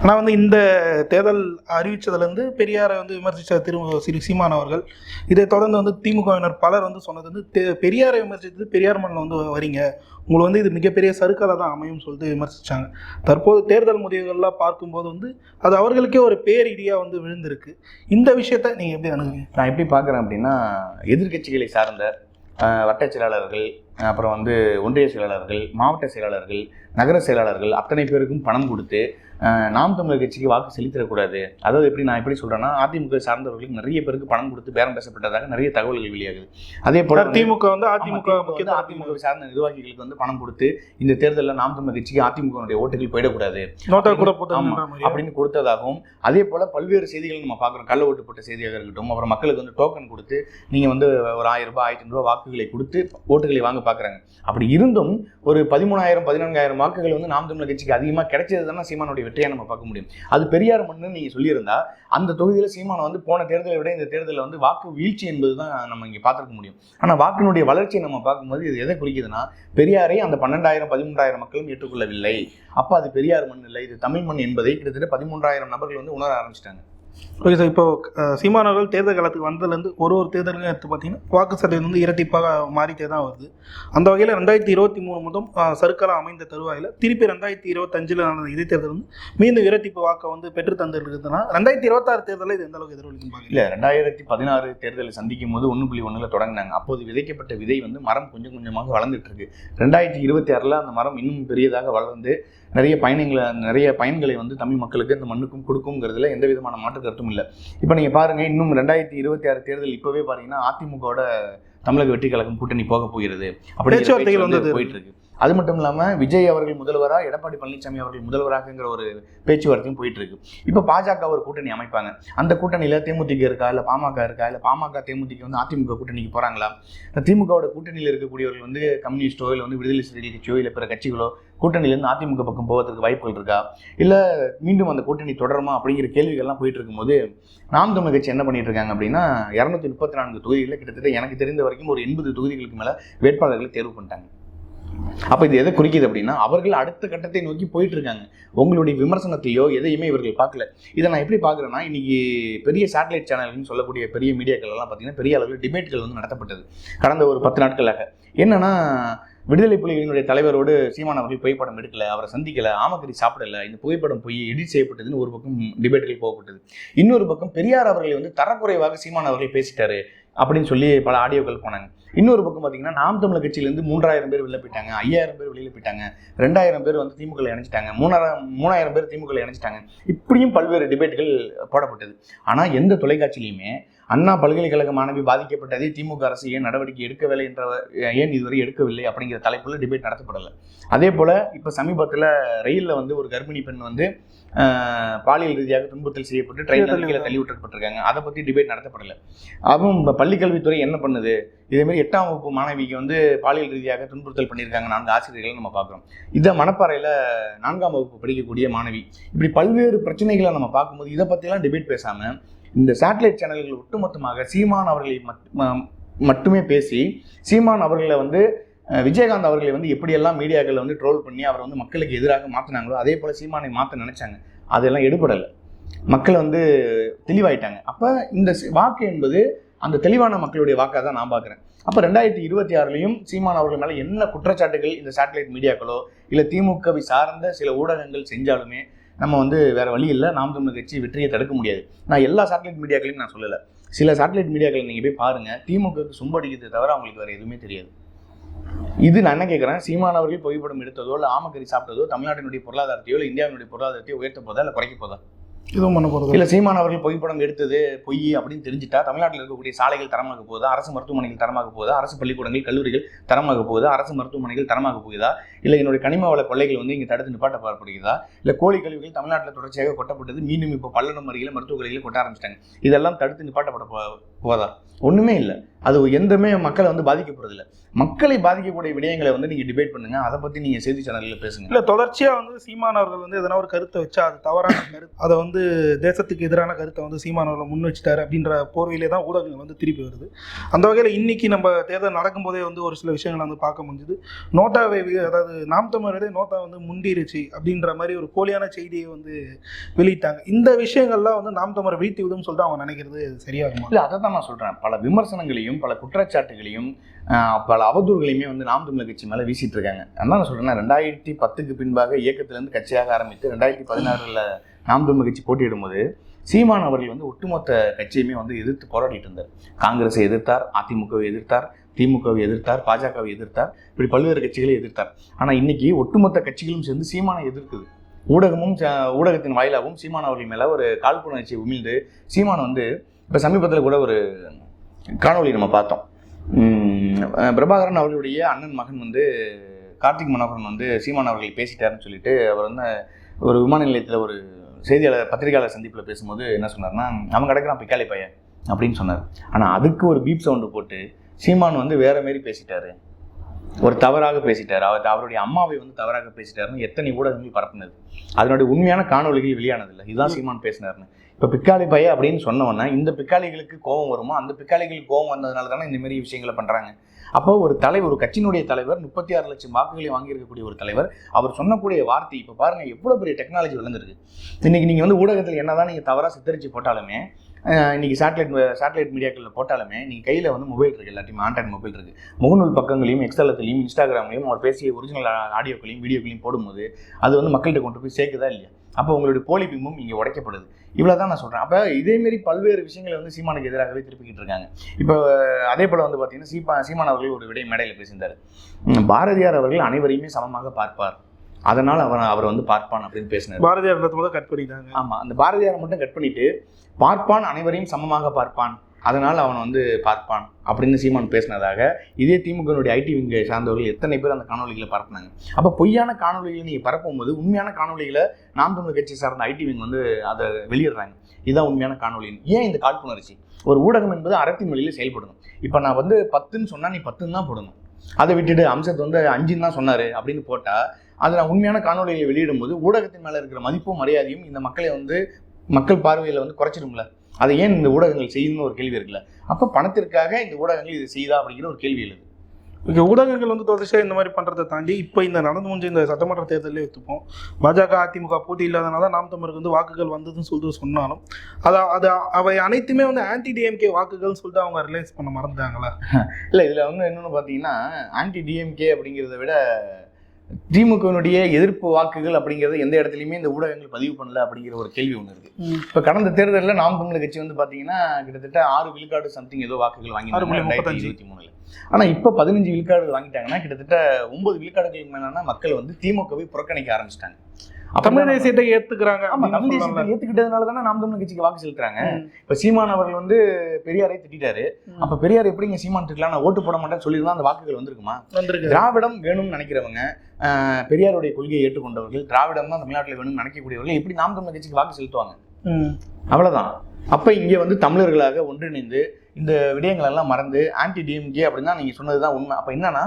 ஆனால் வந்து இந்த தேர்தல் அறிவித்ததுலேருந்து பெரியாரை வந்து விமர்சித்த திரு சிறு சீமான் அவர்கள் இதை தொடர்ந்து வந்து திமுகவினர் பலர் வந்து சொன்னது வந்து தெ- பெரியாரை விமர்சித்தது பெரியார் மண்ணில் வந்து வரீங்க. உங்களுக்கு வந்து இது மிகப்பெரிய சறுக்கலாக தான் அமையும் சொல்லிட்டு விமர்சித்தாங்க தற்போது தேர்தல் முடிவுகள்லாம் பார்க்கும்போது வந்து அது அவர்களுக்கே ஒரு பேரிடியாக வந்து விழுந்திருக்கு. இந்த விஷயத்தை நீங்கள் எப்படி அணுகுவீங்க? நான் எப்படி பார்க்குறேன் அப்படின்னா எதிர்க்கட்சிகளை சார்ந்த வட்ட வட்டச் செயலாளர்கள் அப்புறம் வந்து ஒன்றிய செயலாளர்கள் மாவட்ட செயலாளர்கள் நகர செயலாளர்கள் அத்தனை பேருக்கும் பணம் கொடுத்து நாம் தமிழர் கட்சிக்கு வாக்கு செலுத்திடக்கூடாது. அதாவது எப்படி நான் எப்படி சொல்கிறேன்னா அதிமுக சார்ந்தவர்களுக்கு நிறைய பேருக்கு பணம் கொடுத்து பேரம் பேசப்பட்டதாக நிறைய தகவல்கள் வெளியாகுது. அதே போல திமுக வந்து அதிமுக முக்கிய அதிமுக சார்ந்த நிர்வாகிகளுக்கு வந்து பணம் கொடுத்து இந்த தேர்தலில் நாம் தமிழர் கட்சிக்கு அதிமுகவுடைய ஓட்டுகள் போயிடக்கூடாது. அப்படின்னு கொடுத்ததாகவும் அதே போல பல்வேறு செய்திகள் நம்ம பார்க்குறோம். கள்ள ஓட்டு போட்ட செய்தியாக இருக்கட்டும் அப்புறம் மக்களுக்கு வந்து டோக்கன் கொடுத்து நீங்கள் வந்து ஒரு ஆயிரம் ரூபாய் ஆயிரத்தி ரூபாய் வாக்குகளை கொடுத்து ஓட்டுகளை வாங்க பார்க்குறாங்க. அப்படி இருந்தும் ஒரு பதிமூணாயிரம் பதினான்காயிரம் வாக்குகள் வந்து நாம் தமிழர் கட்சிக்கு அதிகமாக கிடைச்சது தானே சீமானுடைய வெற்றியாக நம்ம பார்க்க முடியும். அது பெரியார் மண்ணுன்னு நீங்கள் சொல்லியிருந்தா அந்த தொகுதியில் சீமானை வந்து போன தேர்தலை விட இந்த தேர்தலில் வந்து வாக்கு வீழ்ச்சி என்பது தான் நம்ம இங்கே பார்த்துருக்க முடியும். ஆனால் வாக்கினுடைய வளர்ச்சியை நம்ம பார்க்கும்போது இது எதை குறிக்குதுன்னா பெரியாரை அந்த பன்னெண்டாயிரம் பதிமூன்றாயிரம் மக்களும் ஏற்றுக்கொள்ளவில்லை. அப்போ அது பெரியார் மண் இல்லை இது தமிழ் மண் என்பதை கிட்டத்தட்ட பதிமூன்றாயிரம் நபர்கள் வந்து உணர ஆரம்பிச்சிட்டாங்க. ஓகே சார் இப்போ சீமான் அவர்கள் தேர்தல் காலத்துக்கு வந்ததுலேருந்து ஒரு ஒரு தேர்தலுக்கும் எடுத்து பார்த்தீங்கன்னா வாக்கு சதவீதம் வந்து இரட்டிப்பாக மாறிட்டே தான் வருது. அந்த வகையில் ரெண்டாயிரத்தி இருபத்தி மூணு முதல் அஹ், அமைந்த தருவாயில் திருப்பி ரெண்டாயிரத்தி இருபத்தஞ்சில் நடந்த இடைத்தேர்தல் தேர்தல் வந்து மீண்டும் இரட்டிப்பு வாக்கை வந்து பெற்று தந்துருக்குதுன்னா ரெண்டாயிரத்தி இருபத்தாறு தேர்தலில் இது எந்த அளவுக்கு எதிரொலிக்கும் பார்க்கல இல்லை ரெண்டாயிரத்தி பதினாறு தேர்தலை சந்திக்கும் போது ஒன்று புள்ளி ஒன்றில் தொடங்கினாங்க. அப்போது விதைக்கப்பட்ட விதை வந்து மரம் கொஞ்சம் கொஞ்சமாக வளர்ந்துட்டு இருக்கு. ரெண்டாயிரத்தி இருபத்தி ஆறில் அந்த மரம் இன்னும் பெரியதாக வளர்ந்து நிறைய பயணங்களை நிறைய பயன்களை வந்து தமிழ் மக்களுக்கு இந்த மண்ணுக்கும் கொடுக்குங்கிறதுல எந்த விதமான மாற்று கருத்தும் இல்லை. இப்போ நீங்கள் பாருங்கள் இன்னும் ரெண்டாயிரத்தி இருபத்தி ஆறு தேர்தல் இப்போவே பார்த்தீங்கன்னா அதிமுகவோட தமிழக வெற்றி கழகம் கூட்டணி போக போகிறது. அப்படி வந்தது. போயிட்டு இருக்கு. அது மட்டும் இல்லாமல் விஜய் அவர்கள் முதல்வராக எடப்பாடி பழனிசாமி அவர்கள் முதல்வராகங்கிற ஒரு பேச்சுவார்த்தையும் போயிட்டு இருக்கு இப்போ பாஜக ஒரு கூட்டணி அமைப்பாங்க. அந்த கூட்டணியில் தேமுதிக இருக்கா இல்லை பாமக இருக்கா இல்லை பாமக தேமுதிக வந்து அதிமுக கூட்டணிக்கு போகிறாங்களா திமுகவோட கூட்டணியில் இருக்கக்கூடியவர்கள் வந்து கம்யூனிஸ்டோ இல்லை வந்து விடுதலை சிறுத்தைகள் கட்சியோ இல்லை பிற கட்சிகளோ கூட்டணியிலேருந்து அதிமுக பக்கம் போவதற்கு வாய்ப்புகள் இருக்கா? இல்லை மீண்டும் அந்த கூட்டணி தொடருமா அப்படிங்கிற கேள்விகள்லாம் போயிட்டு இருக்கும்போது நாம் தமிழ் கட்சி என்ன பண்ணிட்டு இருக்காங்க அப்படின்னா இரநூத்தி முப்பத்தி நான்கு தொகுதிகளில் கிட்டத்தட்ட எனக்கு தெரிந்த வரைக்கும் ஒரு எண்பது தொகுதிகளுக்கு மேலே வேட்பாளர்களை தேர்வு பண்ணிட்டாங்க. அப்போ இது எதை குறிக்குது அப்படின்னா அவர்கள் அடுத்த கட்டத்தை நோக்கி போயிட்டு இருக்காங்க உங்களுடைய விமர்சனத்தையோ எதையுமே இவர்கள் பார்க்கல. இதை நான் எப்படி பார்க்குறேன்னா இன்னைக்கு பெரிய சேட்டலைட் சேனல்னு சொல்லக்கூடிய பெரிய மீடியாக்கள் எல்லாம் பார்த்தீங்கன்னா பெரிய அளவில் டிபேட்கள் வந்து நடத்தப்பட்டது. கடந்த ஒரு பத்து நாட்களாக. என்னன்னா விடுதலை புலிகளினுடைய தலைவரோடு சீமான் அவர்கள் புகைப்படம் எடுக்கல அவரை சந்திக்கல ஆமக்கறி சாப்பிடல இந்த புகைப்படம் போய் எடிட் செய்யப்பட்டதுன்னு ஒரு பக்கம் டிபேட்டுகள் போகப்பட்டது. இன்னொரு பக்கம் பெரியார் அவர்களை வந்து தரக்குறைவாக சீமான் அவர்கள் பேசிட்டாரு அப்படின்னு சொல்லி பல ஆடியோக்கள் போனாங்க. இன்னொரு பக்கம் பார்த்தீங்கன்னா நாம் தமிழர் கட்சியிலேருந்து மூன்றாயிரம் பேர் வெளில போயிட்டாங்க. ஐயாயிரம் பேர் வெளியில் போயிட்டாங்க. ரெண்டாயிரம் பேர் வந்து திமுக இணைஞ்சிட்டாங்க. மூணாயிரம் மூணாயிரம் பேர் திமுக இணைஞ்சிட்டாங்க. இப்படியும் பல்வேறு டிபேட்டுகள் போடப்பட்டது. ஆனால் எந்த தொலைக்காட்சியிலையுமே அண்ணா பல்கலைக்கழக மாணவி பாதிக்கப்பட்டதை திமுக அரசு ஏன் நடவடிக்கை எடுக்கவில்லை என்ற ஏன் இதுவரை எடுக்கவில்லை அப்படிங்கிற தலைப்பில் டிபேட் நடத்தப்படலை. அதே போல் இப்போ சமீபத்தில் ரயிலில் வந்து ஒரு கர்ப்பிணி பெண் வந்து பாலியல் ரீதியாக துன்பத்தில் செய்யப்பட்டு ட்ரெயினில் கீழே தள்ளி விட்டுருப்பட்டிருக்காங்க அதை பற்றி டிபேட் நடத்தப்படலை. அதுவும் இப்போ பள்ளிக்கல்வித்துறை என்ன பண்ணுது? இதேமாரி எட்டாம் வகுப்பு மாணவிக்கு வந்து பாலியல் ரீதியாக துன்புறுத்தல் பண்ணியிருக்காங்க நான்கு ஆசிரியர்கள் நம்ம பார்க்குறோம். இதை மணப்பாறையில் நான்காம் வகுப்பு படிக்கக்கூடிய மாணவி இப்படி பல்வேறு பிரச்சனைகளை நம்ம பார்க்கும்போது இதை பற்றிலாம் டிபேட் பேசாமல் இந்த சேட்டலைட் சேனல்கள் ஒட்டுமொத்தமாக சீமான் அவர்களை மட்- மட்டுமே பேசி சீமான் அவர்களை வந்து விஜயகாந்த் அவர்களை வந்து எப்படியெல்லாம் மீடியாக்கள் வந்து ட்ரோல் பண்ணி அவரை வந்து மக்களுக்கு எதிராக மாற்றினாங்களோ அதே போல் சீமானை மாற்ற நினைச்சாங்க. அதெல்லாம் எடுபடலை. மக்கள் வந்து தெளிவாயிட்டாங்க. அப்போ இந்த வாக்கு என்பது அந்த தெளிவான மக்களுடைய வாக்காக தான் நான் பார்க்குறேன் அப்போ ரெண்டாயிரத்தி இருபத்தி ஆறுலையும் சீமான் அவர்கள் மேலே என்ன குற்றச்சாட்டுகள் இந்த சேட்டலைட் மீடியாக்களோ இல்லை திமுகவை சார்ந்த சில ஊடகங்கள் செஞ்சாலுமே நம்ம வந்து வேறு வழி இல்லை. நாம் தமிழர் கட்சி வெற்றியை தடுக்க முடியாது. நான் எல்லா சேட்டலைட் மீடியாக்களையும் நான் சொல்லலை. சில சேட்டலைட் மீடியாக்களை நீங்கள் போய் பாருங்கள் திமுகவுக்கு சும்படிக்கிறது தவிர அவங்களுக்கு வேறு எதுவுமே தெரியாது. இது நான் என்ன கேட்குறேன் சீமான் அவர்கள் புகைப்படம் எடுத்ததோ இல்லை ஆமக்கறி சாப்பிட்டதோ தமிழ்நாட்டினுடைய பொருளாதாரத்தையோ இல்லை இந்தியாவினுடைய பொருளாதாரத்தையோ உயர்த்த போதா இல்லை குறைக்க போதா? எதுவும் பண்ண போகிறது இல்லை சீமான் அவர்கள் புகைப்படம் எடுத்தது பொய் அப்படின்னு தெரிஞ்சுட்டா தமிழ்நாட்டில் இருக்கக்கூடிய சாலைகள் தரமாக போகுதா? அரசு மருத்துவமனைகள் தரமாக போகுதா? அரசு பள்ளிக்கூடங்கள் கல்லூரிகள் தரமாக போகுதா? அரசு மருத்துவமனைகள் தரமாக போகுதா? இல்லை என்னுடைய கனிம வள கொள்ளைகள் வந்து இங்கே தடுத்து நிப்பாட்ட பார்ப்படுகிறதா இல்லை கோழி கழிவுகள் தமிழ்நாட்டில் தொடர்ச்சியாக கொட்டப்பட்டது. மீண்டும் இப்போ பல்லடம் அருகில் மருத்துவ கலைகளை கொட்ட ஆரம்பிச்சிட்டாங்க. இதெல்லாம் தடுத்து நிப்பாட்டப்பட போதா? ஒன்றுமே இல்லை. அது எந்தமே மக்களை வந்து பாதிக்கப்படுறது இல்ல மக்களை பாதிக்கக்கூடிய விடயங்களை வந்து நீங்க டிபேட் பண்ணுங்க. அதை பத்தி நீங்க செய்தி சேனல்களில் பேசுங்க. இல்லை தொடர்ச்சியாக வந்து சீமான் அவர்கள் வந்து எதனா ஒரு கருத்தை வச்சா அது தவறான கருத்து அதை வந்து தேசத்துக்கு எதிரான கருத்தை வந்து சீமான் அவர்கள் முன் வச்சுட்டாரு அப்படின்ற போர்வையிலே தான் ஊடகங்கள் வந்து திருப்பி வருது. அந்த வகையில் இன்னைக்கு நம்ம தேர்தல் நடக்கும்போதே வந்து ஒரு சில விஷயங்களை வந்து பார்க்க முடிஞ்சுது. நோட்டாவை அதாவது நாம் தமிழரே நோட்டா வந்து முந்திருச்சு அப்படின்ற மாதிரி ஒரு போலியான செய்தியை வந்து வெளியிட்டாங்க. இந்த விஷயங்கள்லாம் வந்து நாம் தமிழர் வீழ்த்தி விதும்னு சொல்லிட்டு அவங்க நினைக்கிறது சரியாகுமா? இல்ல அதை தான் நான் சொல்றேன். பல விமர்சனங்களையும் பல குற்றச்சாட்டுகளையும் பல அவதூறுகளையுமே வந்து நாம் தமிழர் கட்சி மேலே வீசிட்டு இருக்காங்க அதான் நான் சொல்றேன் ரெண்டாயிரத்தி பத்துக்கு பின்பாக இயக்கத்திலிருந்து கட்சியாக ஆரம்பித்து ரெண்டாயிரத்தி பதினாறுல நாம் தமிழர் கட்சி போட்டியிடும்போது சீமான் அவர்கள் வந்து ஒட்டுமொத்த கட்சியுமே வந்து எதிர்த்து போராடிட்டு இருந்தார். காங்கிரஸை எதிர்த்தார் அதிமுகவை எதிர்த்தார் திமுகவை எதிர்த்தார் பாஜகவை எதிர்த்தார் இப்படி பல்வேறு கட்சிகளை எதிர்த்தார். ஆனால் இன்னைக்கு ஒட்டுமொத்த கட்சிகளும் சேர்ந்து சீமானை எதிர்க்குது. ஊடகமும் ச- ஊடகத்தின் வாயிலாகவும் சீமான் அவர்கள் மேலே ஒரு காழ்ப்புணர்ச்சி உமிழ்ந்து சீமான் வந்து இப்போ சமீபத்தில் கூட ஒரு காணொளி நம்ம பார்த்தோம். பிரபாகரன் அவர்களுடைய அண்ணன் மகன் வந்து கார்த்திக் மனோகரன் வந்து சீமான் அவர்கள் பேசிட்டாருன்னு சொல்லிட்டு அவர் வந்து ஒரு விமான நிலையத்தில் ஒரு செய்தியாளர் பத்திரிகையாளர் சந்திப்பில் பேசும்போது என்ன சொன்னார்னா அவன் கிடக்குறான் பிக்காளி பையன் அப்படின்னு சொன்னார். ஆனால் அதுக்கு ஒரு பீப் சவுண்டு போட்டு சீமான் வந்து வேற மாரி பேசிட்டாரு. ஒரு தவறாக பேசிட்டார். அவர் அவருடைய அம்மாவை வந்து தவறாக பேசிட்டாருன்னு எத்தனை ஊடகங்கள் பரப்புனது. அதனுடைய உண்மையான காணொளிகள் வெளியானதில்லை. இதுதான் சீமான் பேசினார்னு இப்போ பிக்காளி பைய அப்படின்னு சொன்னவொன்னே இந்த பிக்காளிகளுக்கு கோபம் வருமோ? அந்த பிக்காளிகளுக்கு கோபம் வந்ததுனால தானே இந்தமாரி விஷயங்களை பண்ணுறாங்க அப்போ ஒரு தலைவர் ஒரு கட்சியினுடைய தலைவர் முப்பத்தி ஆறு லட்சம் வாக்குகளை வாங்கியிருக்கக்கூடிய ஒரு தலைவர் அவர் சொன்னக்கூடிய வார்த்தை இப்போ பாருங்க எவ்வளோ பெரிய டெக்னாலஜி வளர்ந்துருக்கு. இன்னைக்கு நீங்கள் வந்து ஊடகத்தில் என்னதான் நீங்கள் தவறாக சித்தரித்து போட்டாலுமே இன்னைக்கு சேட்டலைட் சேட்டலைட் மீடியாக்களில் போட்டாலுமே நீங்கள் கையில் வந்து மொபைல் இருக்குது எல்லாத்தையும் ஆண்ட்ராய்ட் மொபைல் இருக்குது முகநூல் பக்கங்களையும் எக்ஸலத்திலையும் இன்ஸ்டாகிராம்லையும் அவர் பேசிய ஒரிஜினல் ஆடியோக்களையும் வீடியோக்களையும் போடும்போது அது வந்து மக்கள்கிட்ட கொண்டு போய் சேர்க்குதா இல்லையா? அப்போ உங்களுடைய போலி பிம்பம் இங்கே உடைக்கப்படுது. இவ்வளோ தான் நான் சொல்கிறேன் அப்போ இதேமாரி பல்வேறு விஷயங்களை வந்து சீமானுக்கு எதிராகவே திருப்பிக்கிட்டு இருக்காங்க. இப்போ அதே போல் வந்து பார்த்தீங்கன்னா சீமா சீமான் அவர்கள் ஒரு விடை மேடையில் பேசியிருந்தார். பாரதியார் அவர்கள் அனைவரையுமே சமமாக பார்ப்பார். அதனால் அவர் அவர் வந்து பார்ப்பான் அப்படின்னு பேசினார். பாரதியார் கட் பண்ணிட்டாங்க. ஆமாம் அந்த பாரதியாரை மட்டும் கட் பண்ணிட்டு பார்ப்பான் அனைவரையும் சமமாக பார்ப்பான். அதனால் அவன் வந்து பார்ப்பான் அப்படின்னு சீமான் பேசினதாக இதே திமுகனுடைய ஐடி விங்க சார்ந்தவர்கள் எத்தனை பேர் அந்த காணொலிகளை பரப்புனாங்க. அப்போ பொய்யான காணொலிகளை நீங்கள் பரப்பும்போது உண்மையான காணொலிகளை நாம் தமிழ் கட்சி சார்ந்த ஐடி விங் வந்து அதை வெளியிடுறாங்க. இதுதான் உண்மையான காணொலி ஏன் இந்த காழ்ப்புணர்ச்சி? ஒரு ஊடகம் என்பது அறத்தின் வழியில் செயல்படணும். இப்போ நான் வந்து பத்துன்னு சொன்னால் நீ பத்துன்னு தான் போடணும். அதை விட்டுட்டு அம்சத் வந்து அஞ்சுன்னு தான் சொன்னார் அப்படின்னு போட்டால் அதை நான் உண்மையான காணொலியை வெளியிடும்போது ஊடகத்தின் மேலே இருக்கிற மதிப்பும் மரியாதையும் இந்த மக்களை வந்து மக்கள் பார்வையில் வந்து குறைச்சிடும்ல? அதை ஏன் இந்த ஊடகங்கள் செய்யணும்னு ஒரு கேள்வி இருக்குல்ல? அப்போ பணத்திற்காக இந்த ஊடகங்கள் இது செய்தா அப்படிங்கிற ஒரு கேள்வி எழுது. இங்கே ஊடகங்கள் வந்து தொடர்ச்சியாக இந்த மாதிரி பண்ணுறதை தாண்டி இப்போ இந்த நடந்து முடிஞ்ச இந்த சட்டமன்ற தேர்தலே எடுத்துப்போம். பாஜக அதிமுக போட்டி இல்லாதனால தான் நாம் தமிழருக்கு வந்து வாக்குகள் வந்ததுன்னு சொல்லிட்டு சொன்னாலும் அதை அது அவை அனைத்துமே வந்து ஆன்டி டிஎம்கே வாக்குகள்னு சொல்லிட்டு அவங்க ரிலைஸ் பண்ண மறந்துட்டாங்களா? *laughs* இல்லை இதில் வந்து இன்னொன்று பார்த்தீங்கன்னா ஆன்டி டிஎம்கே அப்படிங்கிறத விட திமுகவினுடைய எதிர்ப்பு வாக்குகள் அப்படிங்கிறது எந்த இடத்துலையுமே இந்த ஊடகங்கள் பதிவு பண்ணல அப்படிங்கிற ஒரு கேள்வி ஒன்று இருக்கு. இப்போ கடந்த தேர்தலில் நாம் தமிழர் கட்சி வந்து பார்த்தீங்கன்னா கிட்டத்தட்ட ஆறு விழுக்காடு சம்திங் ஏதோ வாக்குகள் வாங்கினாங்க. இருபத்தி மூணுல. ஆனால் இப்போ பதினஞ்சு விழுக்காடு வாங்கிட்டாங்கன்னா கிட்டத்தட்ட ஒன்பது விழுக்காடுகளுக்கு மேலான மக்கள் வந்து திமுகவை புறக்கணிக்க ஆரம்பிச்சிட்டாங்க. தமிழ் தேசியத்தை ஏத்துக்கிறாங்க ஆமா தமிழ். தேசியத்தை ஏத்துக்கிட்டதுனால தானே நாம் தமிழர் கட்சிக்கு வாக்கு செலுத்துறாங்க. இப்ப சீமான் அவர்கள் வந்து பெரியாரை திட்டாரு. அப்ப பெரியார் எப்படிங்க சீமான் திட்டலாம் நான் ஓட்டு போட மாட்டேன்னு சொல்லியிருந்தா அந்த வாக்குகள் வந்திருக்குமா வந்திருக்கு திராவிடம் வேணும்னு நினைக்கிறவங்க பெரியாருடைய கொள்கையை ஏற்றுக்கொண்டவர்கள் திராவிடம் தான் தமிழ்நாட்டில் வேணும்னு நினைக்கக்கூடியவர்கள் எப்படி நாம் தமிழர் கட்சிக்கு வாக்கு செலுத்துவாங்க. அவ்வளவுதான் அப்ப இங்க வந்து தமிழர்களாக ஒன்றிணைந்து இந்த விடயங்கள் எல்லாம் மறந்து ஆன்டி டிஎம்கே அப்படின்னா நீங்க சொன்னதுதான் உண்மை அப்ப என்னன்னா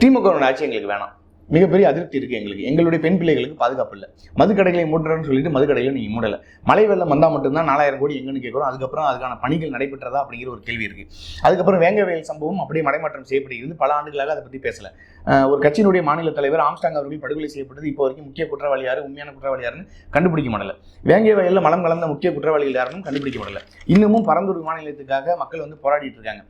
திமுகவோட ஆட்சி எங்களுக்கு வேணாம் மிகப்பெரிய அதிருப்தி இருக்கு எங்களுக்கு. எங்களுடைய பெண் பிள்ளைகளுக்கு பாதுகாப்பு இல்லை. மதுக்கடைகளை மூடுறேன்னு சொல்லிட்டு மதுக்கடைகளை நீங்க மூடல. மழை வெள்ளம் வந்தா மட்டும்தான் நாலாயிரம் கோடி எங்கன்னு கேட்குறோம் அதுக்கப்புறம் அதுக்கான பணிகள் நடைபெற்றதா அப்படிங்கிற ஒரு கேள்வி இருக்கு. அதுக்கப்புறம் வேங்க வேங்கவேல் சம்பவம் அப்படியே மடைமாற்றம் செய்யப்படுகிறது பல ஆண்டுகளாக அதை பத்தி பேசல. ஒரு கட்சியினுடைய மாநில தலைவர் ஆம்ஸ்டாங் அவர்கள் படுகொலை செய்யப்பட்டது இப்போ வரைக்கும் முக்கிய குற்றவாளி யாரு? உண்மையான குற்றவாளி யாருன்னு கண்டுபிடிக்க முடியல. வேங்கை வயல்ல மலம் கலந்த முக்கிய குற்றவாளிகள் யாருன்னு கண்டுபிடிக்க முடியல. இன்னமும் பரந்தூர் மாநிலத்துக்காக மக்கள் வந்து போராடிட்டு இருக்காங்க.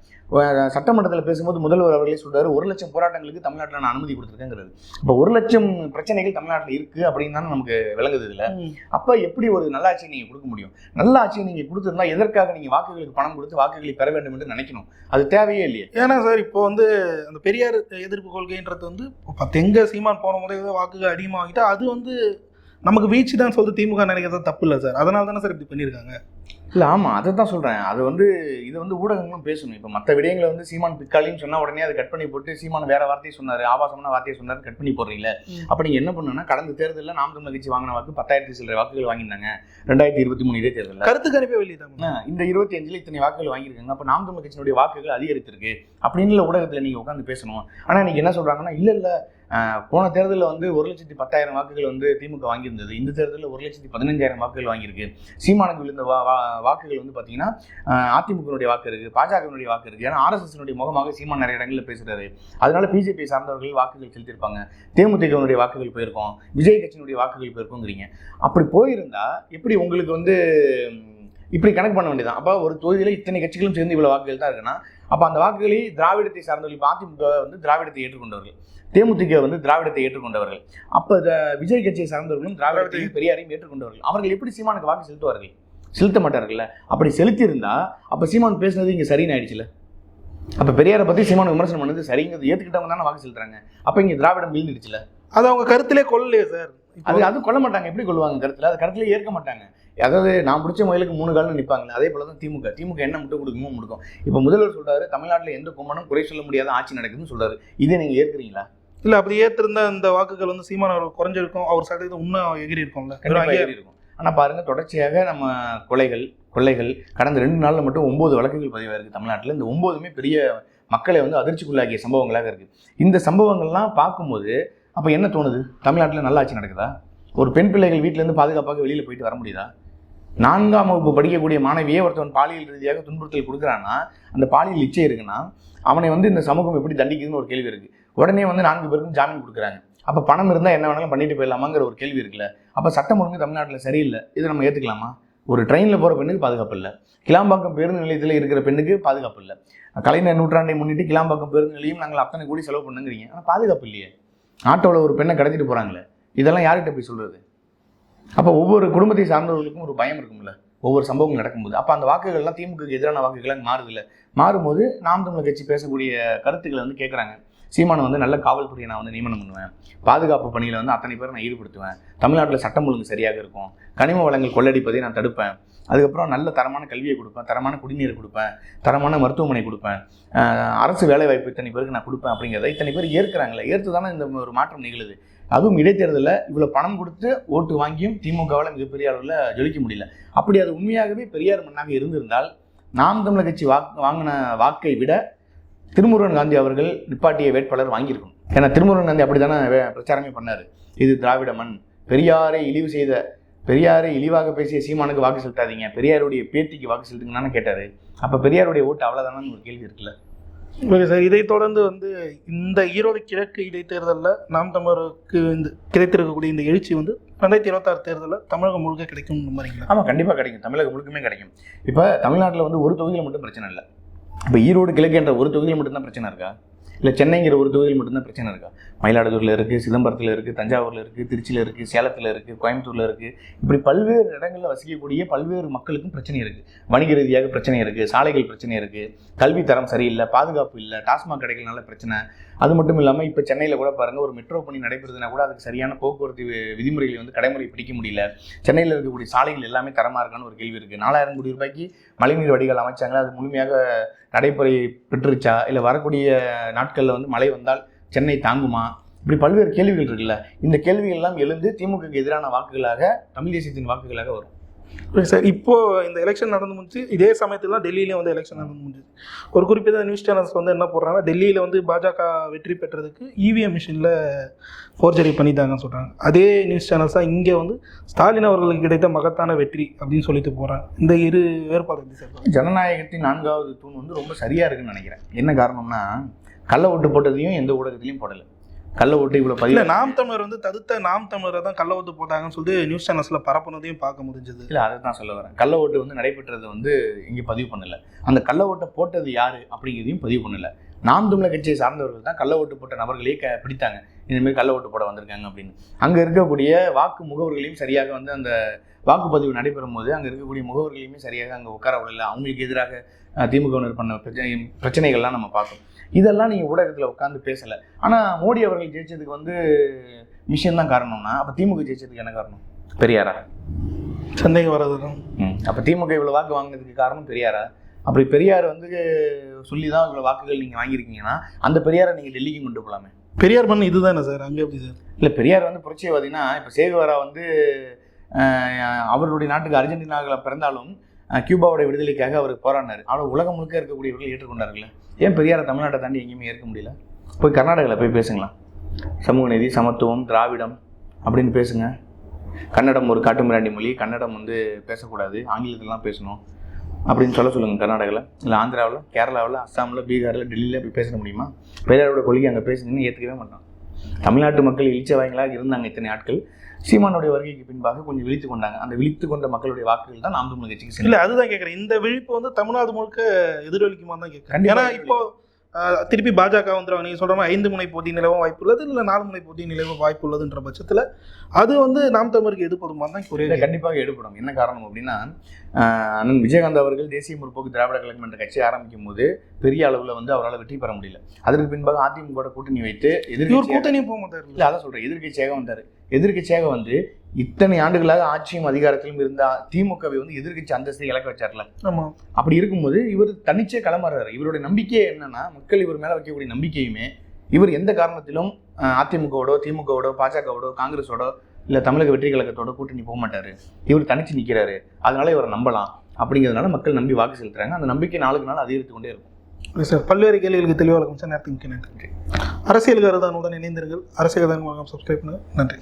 சட்டமன்றத்தில் பேசும்போது முதல்வர் அவர்களே சொல்றாரு ஒரு லட்சம் போராட்டங்களுக்கு தமிழ்நாட்டில் நான் அனுமதி கொடுத்துருக்கேங்கிறது இப்போ ஒரு லட்சம் பிரச்சனைகள் தமிழ்நாட்டில் இருக்கு அப்படின்னு தானே நமக்கு விளங்குது இதுல. ம். அப்ப எப்படி ஒரு நல்லாட்சியை நீங்க கொடுக்க முடியும்? நல்லாட்சியை நீங்க கொடுத்திருந்தா எதற்காக நீங்க வாக்குகளுக்கு பணம் கொடுத்து வாக்குகளை பெற வேண்டும் என்று நினைக்கணும்? அது தேவையே இல்லையே. ஏன்னா சார் இப்போ வந்து அந்த பெரியார் எதிர்ப்பு அப்படின்றது வந்து இப்போ தெங்க சீமான் போன முறை ஏதோ வாக்குகள் அதிகமாக வாங்கிட்டா அது வந்து நமக்கு வீழ்ச்சி தான் சொல்லிட்டு திமுக நினைக்கிறது தப்பு இல்லை சார். அதனால தானே சார் இப்படி பண்ணியிருக்காங்க? இல்ல ஆமா அதை தான் சொல்றேன். அது வந்து இது வந்து ஊடகங்களும் பேசணும். இப்போ மற்ற விடயங்களை வந்து சீமான் பிக்காளின்னு சொன்னா உடனே அதை கட் பண்ணி போட்டு சீமான் வேற வார்த்தையை சொன்னாரு ஆபாசமான வார்த்தையை சொன்னாரு கட் பண்ணி போடுறீங்களே. அப்ப நீங்க என்ன பண்ணுன்னா கடந்த தேர்தலில் நாம் தமிழர் கட்சி வாங்கின வாக்கு பத்தாயிரத்தி சில்லறை வாக்குகள் வாங்கியிருந்தாங்க. ரெண்டாயிரத்தி இருபத்தி மூணு தேர்தலில் கருத்து கணிப்பே வெளியிட்டாங்க இந்த இருபத்தி அஞ்சுல இத்தனை வாக்குகள் வாங்கியிருக்காங்க. அப்ப நாம் தமிழர் கட்சியினுடைய வாக்குகள் அதிகரித்திருக்கு. அப்படின்னு ஊடகத்துல நீங்க உட்காந்து பேசணும். ஆனா இன்னைக்கு என்ன சொல்றாங்கன்னா இல்ல இல்ல போன தேர்தலில் வந்து ஒரு லட்சத்தி பத்தாயிரம் வாக்குகள் வந்து திமுக வாங்கியிருந்தது. இந்த தேர்தலில் ஒரு லட்சத்தி பதினஞ்சாயிரம் வாக்குகள் வாங்கியிருக்கு. சீமானுக்கு விழுந்த வா வா- வாக்குகள் வந்து பார்த்தீங்கன்னா அதிமுகனுடைய வாக்கு இருக்குது பாஜகவினுடைய வாக்கு இருக்குது ஏன்னா ஆர்எஸ்எஸ்னுடைய முகமாக சீமான் நிறைய இடங்களில் பேசுகிறாரு அதனால பிஜேபி சார்ந்தவர்கள் வாக்குகள் செலுத்தியிருப்பாங்க. தேமுதிகனுடைய வாக்குகள் போயிருக்கோம். விஜய் கட்சியினுடைய வாக்குகள் போயிருக்கோங்கிறீங்க. அப்படி போயிருந்தா எப்படி உங்களுக்கு வந்து இப்படி கணக்கு பண்ண வேண்டியதான் அப்போ ஒரு தொகுதியில் இத்தனை கட்சிகளும் சேர்ந்து இவ்வளோ வாக்குகள் தான் இருக்குன்னா அப்போ அந்த வாக்குகளை திராவிடத்தை சார்ந்தவர்கள் அதிமுக வந்து திராவிடத்தை ஏற்றுக்கொண்டவர்கள். தேமுதிக வந்து திராவிடத்தை ஏற்றுக்கொண்டவர்கள். அப்போ விஜய் கட்சியை சார்ந்தவர்களும் திராவிடத்தையும் பெரியாரையும் ஏற்றுக்கொண்டவர்கள். அவர்கள் எப்படி சீமானுக்கு வாக்கு செலுத்துவார்கள்? செலுத்த மாட்டார்கள்ல? அப்படி செலுத்தியிருந்தா அப்போ சீமான் பேசுனது இங்கே சரின்னு ஆயிடுச்சுல அப்போ பெரியாரை பற்றி சீமான் விமர்சனம் பண்ணது சரிங்கிறது ஏற்றுக்கிட்டவங்க தானே வாக்கு செலுத்துறாங்க. அப்போ இங்கே திராவிடம் வீழ்ந்துடுச்சுல? அது அவங்க கருத்திலே கொள்ளலையே சார். அது அது கொள்ள மாட்டாங்க. எப்படி கொள்வாங்க கருத்துல? அது கருத்துல ஏற்க மாட்டாங்க. அதாவது நான் பிடிச்ச முயலுக்கு மூணு கால்னு நிற்பாங்க அதே போல தான் திமுக. திமுக என்ன முட்டை கொடுக்குமோ முடுக்கும் இப்போ முதல்வர் சொல்றாரு தமிழ்நாட்டில் எந்த கும்பனும் குறை சொல்ல முடியாத ஆட்சி நடக்குதுன்னு சொல்றாரு. இதை நீங்க ஏற்கிறீங்களா? இல்ல அப்படி ஏத்திருந்தா இந்த வாக்குகள் வந்து சீமான் குறைஞ்சிருக்கும். அவர் சதவீதம் இன்னும் எகிரி இருக்கும்ல ஏறி இருக்கும் ஆனா பாருங்க தொடர்ச்சியாக நம்ம கொலைகள் கொள்ளைகள் கடந்த ரெண்டு நாள்ல மட்டும் ஒன்பது வழக்குகள் பதிவாயிருக்கு தமிழ்நாட்டில். இந்த ஒன்பதுமே பெரிய மக்களை வந்து அதிர்ச்சிக்குள்ளாக்கிய சம்பவங்களாக இருக்கு. இந்த சம்பவங்கள்லாம் பார்க்கும்போது அப்ப என்ன தோணுது? தமிழ்நாட்டில் நல்ல ஆட்சி நடக்குதா? ஒரு பெண் பிள்ளைகள் வீட்ல இருந்து பாதுகாப்பாக வெளியில போயிட்டு வர முடியுதா? நான்காம் வகுப்பு படிக்கக்கூடிய மாணவியே ஒருத்தவன் பாலியல் ரீதியாக துன்புறுத்தல் கொடுக்குறான்னா அந்த பாலியல் இச்சை இருக்குன்னா அவனை வந்து இந்த சமூகம் எப்படி தண்டிக்குதுன்னு ஒரு கேள்வி இருக்கு. உடனே வந்து நான்கு பேருக்கும் ஜாமீன் கொடுக்குறாங்க. அப்போ பணம் இருந்தால் என்ன வேணாலும் பண்ணிட்டு போயிடலாமாங்கிற ஒரு கேள்வி இருக்குல்ல. அப்போ சட்டம் ஒழுங்கு தமிழ்நாட்டில் சரியில்லை. இதை நம்ம ஏற்றுக்கலாமா ஒரு ட்ரெயினில் போகிற பெண்ணுக்கு பாதுகாப்பு இல்லை. கிளாம்பாக்கம் பேருந்து நிலையத்தில் இருக்கிற பெண்ணுக்கு பாதுகாப்பு இல்லை. கலைஞர் நூற்றாண்டை முன்னிட்டு கிளாம்பாக்கம் பேருந்து நிலையம் நாங்கள் அத்தனை கோடி செலவு பண்ணுங்கிறீங்க. ஆனால் பாதுகாப்பு இல்லையே. ஆட்டோவில் ஒரு பெண்ணை கடத்திட்டு போகிறாங்களே இதெல்லாம் யார்கிட்ட போய் சொல்கிறது அப்போ ஒவ்வொரு குடும்பத்தை சார்ந்தவர்களுக்கும் ஒரு பயம் இருக்கும்ல. ஒவ்வொரு சம்பவம் நடக்கும்போது. அப்போ அந்த வாக்குகள்லாம் திமுக எதிரான வாக்குகளாக மாறுதில்ல. மாறும்போது நாம் தமிழர் கட்சி பேசக்கூடிய கருத்துக்களை வந்து கேட்குறாங்க சீமானை வந்து நல்ல காவல்துறையை நான் வந்து நியமனம் பண்ணுவேன். பாதுகாப்பு பணியில் வந்து அத்தனை பேரை நான் ஈடுபடுத்துவேன். தமிழ்நாட்டில் சட்டம் ஒழுங்கு சரியாக இருக்கும். கனிம வளங்கள் கொள்ளடிப்பதை நான் தடுப்பேன். அதுக்கப்புறம் நல்ல தரமான கல்வியை கொடுப்பேன். தரமான குடிநீர் கொடுப்பேன். தரமான மருத்துவமனை கொடுப்பேன். அரசு வேலைவாய்ப்பு இத்தனை பேருக்கு நான் கொடுப்பேன் அப்படிங்கிறத இத்தனை பேர் ஏற்கிறாங்களே. ஏற்று தானே இந்த ஒரு மாற்றம் நிகழுது. அதுவும் இடைத்தேர்தலில் இவ்வளோ பணம் கொடுத்து ஓட்டு வாங்கியும் திமுகவால் மிகப்பெரிய அளவில் ஜொலிக்க முடியல. அப்படி அது உண்மையாகவே பெரியார் மண்ணாக இருந்திருந்தால் நாம் தமிழர் கட்சி வாக்கு வாங்கின வாக்கை விட திருமுருகன் காந்தி அவர்கள் நிப்பாட்டிய வேட்பாளர் வாங்கியிருக்கணும் ஏன்னா திருமுருகன் காந்தி அப்படி தானே பிரச்சாரமே பண்ணார். இது திராவிட மண். பெரியாரை இழிவு செய்த பெரியாரை இழிவாக பேசிய சீமானுக்கு வாக்கு செலுத்தாதீங்க. பெரியாருடைய பேத்திக்கு வாக்கு செலுத்துங்கன்னு கேட்டார். அப்போ பெரியாருடைய ஓட்டு அவ்வளோதானு ஒரு கேள்வி இருக்குல்ல? ஓகே சார் இதை தொடர்ந்து வந்து இந்த ஈரோடு கிழக்கு இடைத்தேர்தலில் நாம் தமிழருக்கு இந்த கிடைத்திருக்கக்கூடிய இந்த எழுச்சி வந்து ரெண்டாயிரத்தி இருபத்தாறு தேர்தலில் தமிழகம் முழுக்க கிடைக்கும் நம்புறீங்களா? ஆமாம் கண்டிப்பாக கிடைக்கும். தமிழகம் முழுக்குமே கிடைக்கும். இப்போ தமிழ்நாட்டில் வந்து ஒரு தொகுதியில் மட்டும் பிரச்சனை இல்லை. இப்போ ஈரோடு கிழக்கு என்ற ஒரு தொகுதியில் மட்டும்தான் பிரச்சனை இருக்கா? இல்லை சென்னைங்கிற ஒரு தொகுதியில் மட்டும்தான் பிரச்சனை இருக்கா? மயிலாடுதுறையில் இருக்குது சிதம்பரத்தில் இருக்குது தஞ்சாவூரில் இருக்குது திருச்சியில் இருக்குது சேலத்தில் இருக்குது கோயம்புத்தூரில் இருக்குது இப்படி பல்வேறு இடங்களில் வசிக்கக்கூடிய பல்வேறு மக்களுக்கும் பிரச்சனை இருக்குது வணிக ரீதியாக பிரச்சனை இருக்குது சாலைகள் பிரச்சனை இருக்குது கல்வி தரம் சரியில்லை பாதுகாப்பு இல்லை டாஸ்மாக் கடைகள்னால பிரச்சனை. அது மட்டும் இல்லாமல் இப்போ சென்னையில் கூட பாருங்கள் ஒரு மெட்ரோ பணி நடைபெறுதுன்னா கூட அதுக்கு சரியான போக்குவரத்து விதிமுறைகளை வந்து கடைமுறை பிடிக்க முடியல. சென்னையில் இருக்கக்கூடிய சாலைகள் எல்லாமே தரமாக இருக்கான்னு ஒரு கேள்வி இருக்குது நாலாயிரம் கோடி ரூபாய்க்கு மழைநீர் வடிகால் அமைச்சாங்களா? அது முழுமையாக நடைமுறை பெற்றுருச்சா? இல்லை வரக்கூடிய நாட்களில் வந்து மழை வந்தால் சென்னை தாங்குமா? இப்படி பல்வேறு கேள்விகள் இருக்குல்ல. இந்த கேள்விகள் எல்லாம் எழுந்து திமுகக்கு எதிரான வாக்குகளாக தமிழ் தேசியத்தின் வாக்குகளாக வரும். சரி இப்போ இந்த எலெக்ஷன் நடந்து முடிஞ்சு இதே சமயத்தில் தான் டெல்லியிலே வந்து எலெக்ஷன் நடந்து முடிஞ்சுது ஒரு குறிப்பிட்ட நியூஸ் சேனல்ஸ் வந்து என்ன போடுறாங்கன்னா டெல்லியில் வந்து பாஜக வெற்றி பெற்றதுக்கு இவிஎம் மிஷினில் ஃபோர்ஜரி பண்ணிட்டாங்கன்னு சொல்கிறாங்க அதே நியூஸ் சேனல்ஸ் தான் இங்கே வந்து ஸ்டாலின் அவர்களுக்கு கிடைத்த மகத்தான வெற்றி அப்படின்னு சொல்லிட்டு போகிறாங்க இந்த இரு வேறுபாடு சார்? ஜனநாயகத்தின் நான்காவது தூண் வந்து ரொம்ப சரியாக இருக்குன்னு நினைக்கிறேன். என்ன காரணம்னா கள்ள ஓட்டு போட்டதையும் எந்த ஊடகத்திலையும் போடலை. கள்ள ஓட்டு இவ்வளோ பதிவு நாம் தமிழர் வந்து தடுத்த நாம் தமிழரை தான் கள்ள ஓட்டு போட்டாங்கன்னு சொல்லிட்டு நியூஸ் சேனல்ஸில் பரப்புனதையும் பார்க்க முடிஞ்சது. இல்லை அதை தான் சொல்ல வரேன். கள்ள ஓட்டு வந்து நடைபெற்றது வந்து இங்கே பதிவு பண்ணல. அந்த கள்ள ஓட்டை போட்டது யாரு அப்படிங்கிறதையும் பதிவு பண்ணல. நாம் தமிழர் கட்சியை சார்ந்தவர்கள் தான் கள்ள ஓட்டு போட்ட நபர்களையே க பிடித்தாங்க. இனிமேல் கள்ள ஓட்டு போட வந்திருக்காங்க அப்படின்னு. அங்கே இருக்கக்கூடிய வாக்கு முகவர்களையும் சரியாக வந்து அந்த வாக்குப்பதிவு நடைபெறும் போது அங்கே இருக்கக்கூடிய முகவர்களையுமே சரியாக அங்கே உட்கார விடல. அவங்களுக்கு எதிராக திமுகவினர் பண்ண பிரச்சனை பிரச்சனைகள்லாம் நம்ம பார்க்கணும். இதெல்லாம் நீங்கள் ஊடகத்தில் உட்காந்து பேசலை. ஆனால் மோடி அவர்கள் ஜெயிச்சதுக்கு வந்து மிஷின் தான் காரணம்னா அப்போ திமுக ஜெயிச்சதுக்கு என்ன காரணம்? பெரியாரா? சந்தேகம் வர்றது தான் ம். அப்போ திமுக இவ்வளோ வாக்கு வாங்கினதுக்கு காரணம் பெரியாரா? அப்படி பெரியார் வந்து சொல்லி தான் இவ்வளோ வாக்குகள் நீங்கள் வாங்கியிருக்கீங்கன்னா அந்த பெரியாரை நீங்கள் டெல்லிக்கு கொண்டு போகலாமே பெரியார் பண்ண இதுதானே சார்? அங்கே எப்படி சார்? இல்லை பெரியார் வந்து புரட்சிவாதினா இப்போ சேகுவாரா வந்து அஹ், அவருடைய நாட்டுக்கு அர்ஜென்டினாவில் பிறந்தாலும் கியூபாவோட விடுதலைக்காக அவர் போராடினார். அவர் உலகம் முழுக்க இருக்கக்கூடியவர்கள் ஏற்றுக்கொண்டார்களே. ஏன் பெரியாரை தமிழ்நாட்டை தாண்டி எங்கேயுமே ஏற்க முடியல? போய் கர்நாடகாவில் போய் பேசுங்களா சமூக நீதி சமத்துவம் திராவிடம் அப்படின்னு பேசுங்க. கன்னடம் ஒரு காட்டுமிராண்டி மொழி கன்னடம் வந்து பேசக்கூடாது ஆங்கிலத்திலாம் பேசணும் அப்படின்னு சொல்ல சொல்லுங்கள் கர்நாடகாவில் இல்லை ஆந்திராவில் கேரளாவில் அஸ்ஸாமில் பீகாரில் டெல்லியில் போய் பேச முடியுமா? பெரியாரோட கொள்கை அங்கே பேசுங்கன்னு ஏற்றுக்கவே மாட்டோம். தமிழ்நாட்டு மக்கள் இழிச்சவாய்களாக இருந்தாங்க இத்தனை ஆட்கள். சீமானுடைய வருகைக்கு பின்பாக கொஞ்சம் விழித்து கொண்டாங்க. அந்த விழித்து கொண்ட மக்களுடைய வாக்குகள் தான் நாம் தமிழ் கட்சிக்கு இல்ல அதுதான் கேட்குறேன் இந்த விழிப்பு வந்து தமிழ்நாடு முழுக்க எதிரொலிக்குமா தான் கேட்குறேன் ஏன்னா இப்போ திருப்பி பாஜக வந்துருவாங்க நீங்க சொல்ற மாதிரி ஐந்து முனை போட்டி நிலவும் வாய்ப்பு உள்ளது இல்ல நாலு முனை போட்டி நிலவும் வாய்ப்பு உள்ளதுன்ற பட்சத்துல அது வந்து நாம் தமிழருக்கு எதிர்ப்பதுமா தான் இல்லை கண்டிப்பாக எடுப்படும் என்ன காரணம் அப்படின்னா அண்ணன் விஜயகாந்த் அவர்கள் தேசிய முற்போக்கு திராவிட கழகம் என்ற கட்சி ஆரம்பிக்கும் போது பெரிய அளவில் வந்து அவரால் வெற்றி பெற முடியல. அதற்கு பின்பாக அதிமுக கூட்டணி வைத்து எதிர்கட்சியாக கூட்டணியும் போக மாட்டாரு. இல்லை அதான் சொல்கிறேன் எதிர்கட்சியாக வந்தார். எதிர்கட்சியாக வந்து இத்தனை ஆண்டுகளாக ஆட்சியும் அதிகாரத்திலும் இருந்த திமுகவை வந்து எதிர்கட்சி அந்தஸ்தை இழக்க வச்சார்ல. ஆமா. அப்படி இருக்கும்போது இவர் தனிச்சே களமாறுறாரு இவருடைய நம்பிக்கை என்னன்னா மக்கள் இவர் மேல வைக்கக்கூடிய நம்பிக்கையுமே இவர் எந்த காரணத்திலும் அதிமுகவோடோ திமுகவோடோ பாஜகவோடோ காங்கிரஸோடோ இல்ல தமிழக வெற்றி கழகத்தோட கூட்டணி போக மாட்டாரு. இவர் தனிச்சு நிக்கிறாரு. அதனால இவரை நம்பலாம். அப்படிங்கிறதுனால மக்கள் நம்பி வாக்கு செலுத்துறாங்க. அந்த நம்பிக்கை நாளுக்கு நாள் அதிகரித்து கொண்டே இருக்கும். சரி பல்வேறு கேள்விகளுக்கு தெளிவாக இருக்கும் சார் நேரத்துக்கு நன்றி. அரசியல் கருதானுடன் இணைந்திருங்கள். அரசியல் கருதான் சப்ஸ்கிரைப் பண்ணுங்க. நன்றி.